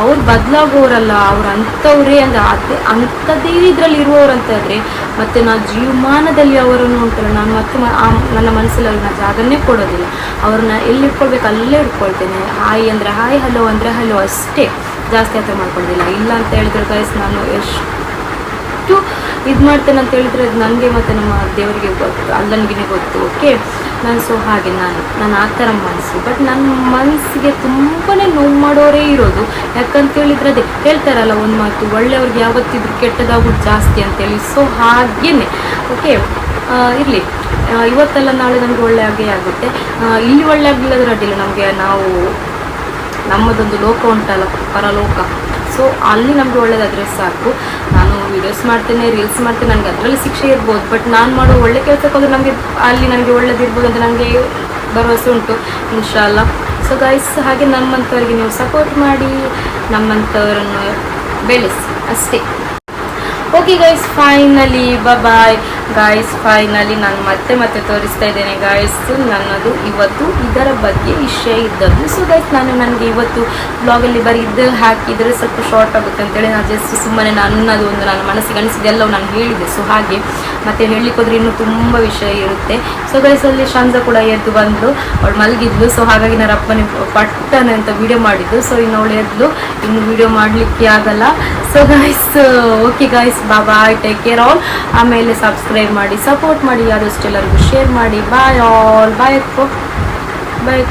ಅವ್ರು ಬದಲಾಗೋರಲ್ಲ, ಅವ್ರು ಅಂಥವ್ರೇ ಅಂತ, ಅದೇ ಅಂಥದ್ದೇ ಇದರಲ್ಲಿ ಇರುವವರು ಅಂತ ಇದ್ರೆ ಮತ್ತು ನಾ ಜೀವಮಾನದಲ್ಲಿ ಅವರನ್ನು ಉಂಟಲ್ಲ, ನಾನು ಮತ್ತೆ ನನ್ನ ಮನಸ್ಸಲ್ಲಿ ಅವ್ರನ್ನ ನಾನು ಜಾಗನೇ ಕೊಡೋದಿಲ್ಲ. ಅವ್ರನ್ನ ಎಲ್ಲಿ ಇಟ್ಕೊಳ್ಬೇಕು ಅಲ್ಲೇ ಇಟ್ಕೊಳ್ತೇನೆ. ಹಾಯ್ ಅಂದರೆ ಹಾಯ್ ಹಲೋ ಅಂದರೆ ಹಲೋ ಅಷ್ಟೇ. ಜಾಸ್ತಿ ಹತ್ರ ಮಾಡ್ಕೊಳ್ಳೋದಿಲ್ಲ ಇಲ್ಲ ಅಂತ ಹೇಳಿದ್ರೆ ಗೈಸ್ ನಾನು ಎಷ್ಟು ಇದು ಮಾಡ್ತೇನೆ ಅಂತ ಹೇಳಿದ್ರೆ ಅದು ನನಗೆ ಮತ್ತು ನಮ್ಮ ದೇವರಿಗೆ ಗೊತ್ತು ಅಲ್ಲನಿಗೆ ಗೊತ್ತು ಓಕೆ ನಾನು ಸೊ ಹಾಗೆ, ನಾನು ನಾನು ಆ ಥರ ಮನಸ್ಸು. ಬಟ್ ನನ್ನ ಮನಸ್ಸಿಗೆ ತುಂಬಾ ನೋವು ಮಾಡೋರೇ ಇರೋದು. ಯಾಕಂತ ಹೇಳಿದ್ರೆ ಅದೇ, ಹೇಳ್ತಾರಲ್ಲ, ಒಂದು ಮಾತು, ಒಳ್ಳೆಯವ್ರಿಗೆ ಯಾವತ್ತಿದ್ರು ಕೆಟ್ಟದಾಗೋದು ಜಾಸ್ತಿ ಅಂತೇಳಿ. ಸೊ ಹಾಗೇನೆ ಓಕೆ ಇರಲಿ. ಇವತ್ತೆಲ್ಲ ನಾಳೆ ನಮಗೆ ಒಳ್ಳೆ ಆಗೇ ಆಗುತ್ತೆ. ಇಲ್ಲಿ ಒಳ್ಳೆ ಆಗಿಲ್ಲದ್ರೆ ಅಡ್ಡಿಲ್ಲ. ನಮಗೆ ನಾವು ನಮ್ಮದೊಂದು ಲೋಕ ಉಂಟಲ್ಲ, ಪರಲೋಕ. ಸೊ ಅಲ್ಲಿ ನಮಗೆ ಒಳ್ಳೇದಾದರೆ ಸಾಕು. ನಾನು ವೀಡಿಯೋಸ್ ಮಾಡ್ತೇನೆ ರೀಲ್ಸ್ ಮಾಡ್ತೇನೆ, ನನಗೆ ಅದರಲ್ಲಿ ಶಿಕ್ಷೆ ಇರ್ಬೋದು. ಬಟ್ ನಾನು ಮಾಡೋ ಒಳ್ಳೆ ಕೆಲಸಕ್ಕೆ ನಮಗೆ, ಅಲ್ಲಿ ನನಗೆ ಒಳ್ಳೇದಿರ್ಬೋದು ಅಂತ ನನಗೆ ಭರವಸೆ ಉಂಟು ಇನ್ಶಾಲ್ಲ ಸೊ ಗೈಸ್ ಹಾಗೆ ನಮ್ಮಂಥವ್ರಿಗೆ ನೀವು ಸಪೋರ್ಟ್ ಮಾಡಿ, ನಮ್ಮಂಥವರನ್ನು ಬೆಳೆಸಿ, ಅಷ್ಟೇ. Okay guys finally bye guys finally ನಾನು ಮತ್ತೆ ಮತ್ತೆ ತೋರಿಸ್ತಾ ಇದ್ದೇನೆ. ಗಾಯ್ಸ್ ನನ್ನದು ಇವತ್ತು ಇದರ ಬಗ್ಗೆ ವಿಷಯ ಇದ್ದದ್ದು. ಸೊ ಗೈಸ್ ನಾನು ನನಗೆ ಇವತ್ತು ಬ್ಲಾಗಲ್ಲಿ ಬರೀ ಇದು ಹಾಕಿದರೆ ಸ್ವಲ್ಪ ಶಾರ್ಟ್ ಆಗುತ್ತೆ ಅಂತೇಳಿ ನಾನು ಜಸ್ಟ್ ಸುಮ್ಮನೆ ನನ್ನದು ಒಂದು ನನ್ನ ಮನಸ್ಸಿಗೆ ಅನಿಸಿದೆ, ಎಲ್ಲವೂ ನಾನು ಹೇಳಿದೆ. ಸೊ ಹಾಗೆ ಮತ್ತೆ ಹೇಳಲಿಕ್ಕೆ ಹೋದ್ರೆ ಇನ್ನೂ ತುಂಬ ವಿಷಯ ಇರುತ್ತೆ. ಸೊ ಗೈಸಲ್ಲಿ ಶಾಂತ ಕೂಡ ಎದ್ದು ಬಂದು ಅವಳು ಮಲಗಿದ್ಲು. ಸೊ ಹಾಗಾಗಿ ನಾನು ಅಪ್ಪನೇ ಪಟ್ಟನೆ ಅಂತ ವಿಡಿಯೋ ಮಾಡಿದ್ದು. ಸೊ ಇನ್ನು ಅವಳು ಎದ್ದು ಇನ್ನು ವಿಡಿಯೋ ಮಾಡಲಿಕ್ಕೆ ಆಗಲ್ಲ. So guys okay guys bye take care all ಆಮೇಲೆ ಸಬ್ಸ್ಕ್ರೈಬ್ ಮಾಡಿ ಸಪೋರ್ಟ್ ಮಾಡಿ ಆದಷ್ಟು ಎಲ್ಲರಿಗೂ ಶೇರ್ ಮಾಡಿ. ಬಾಯ್ ಆಲ್ ಬಾಯ್ ಬಾಯ್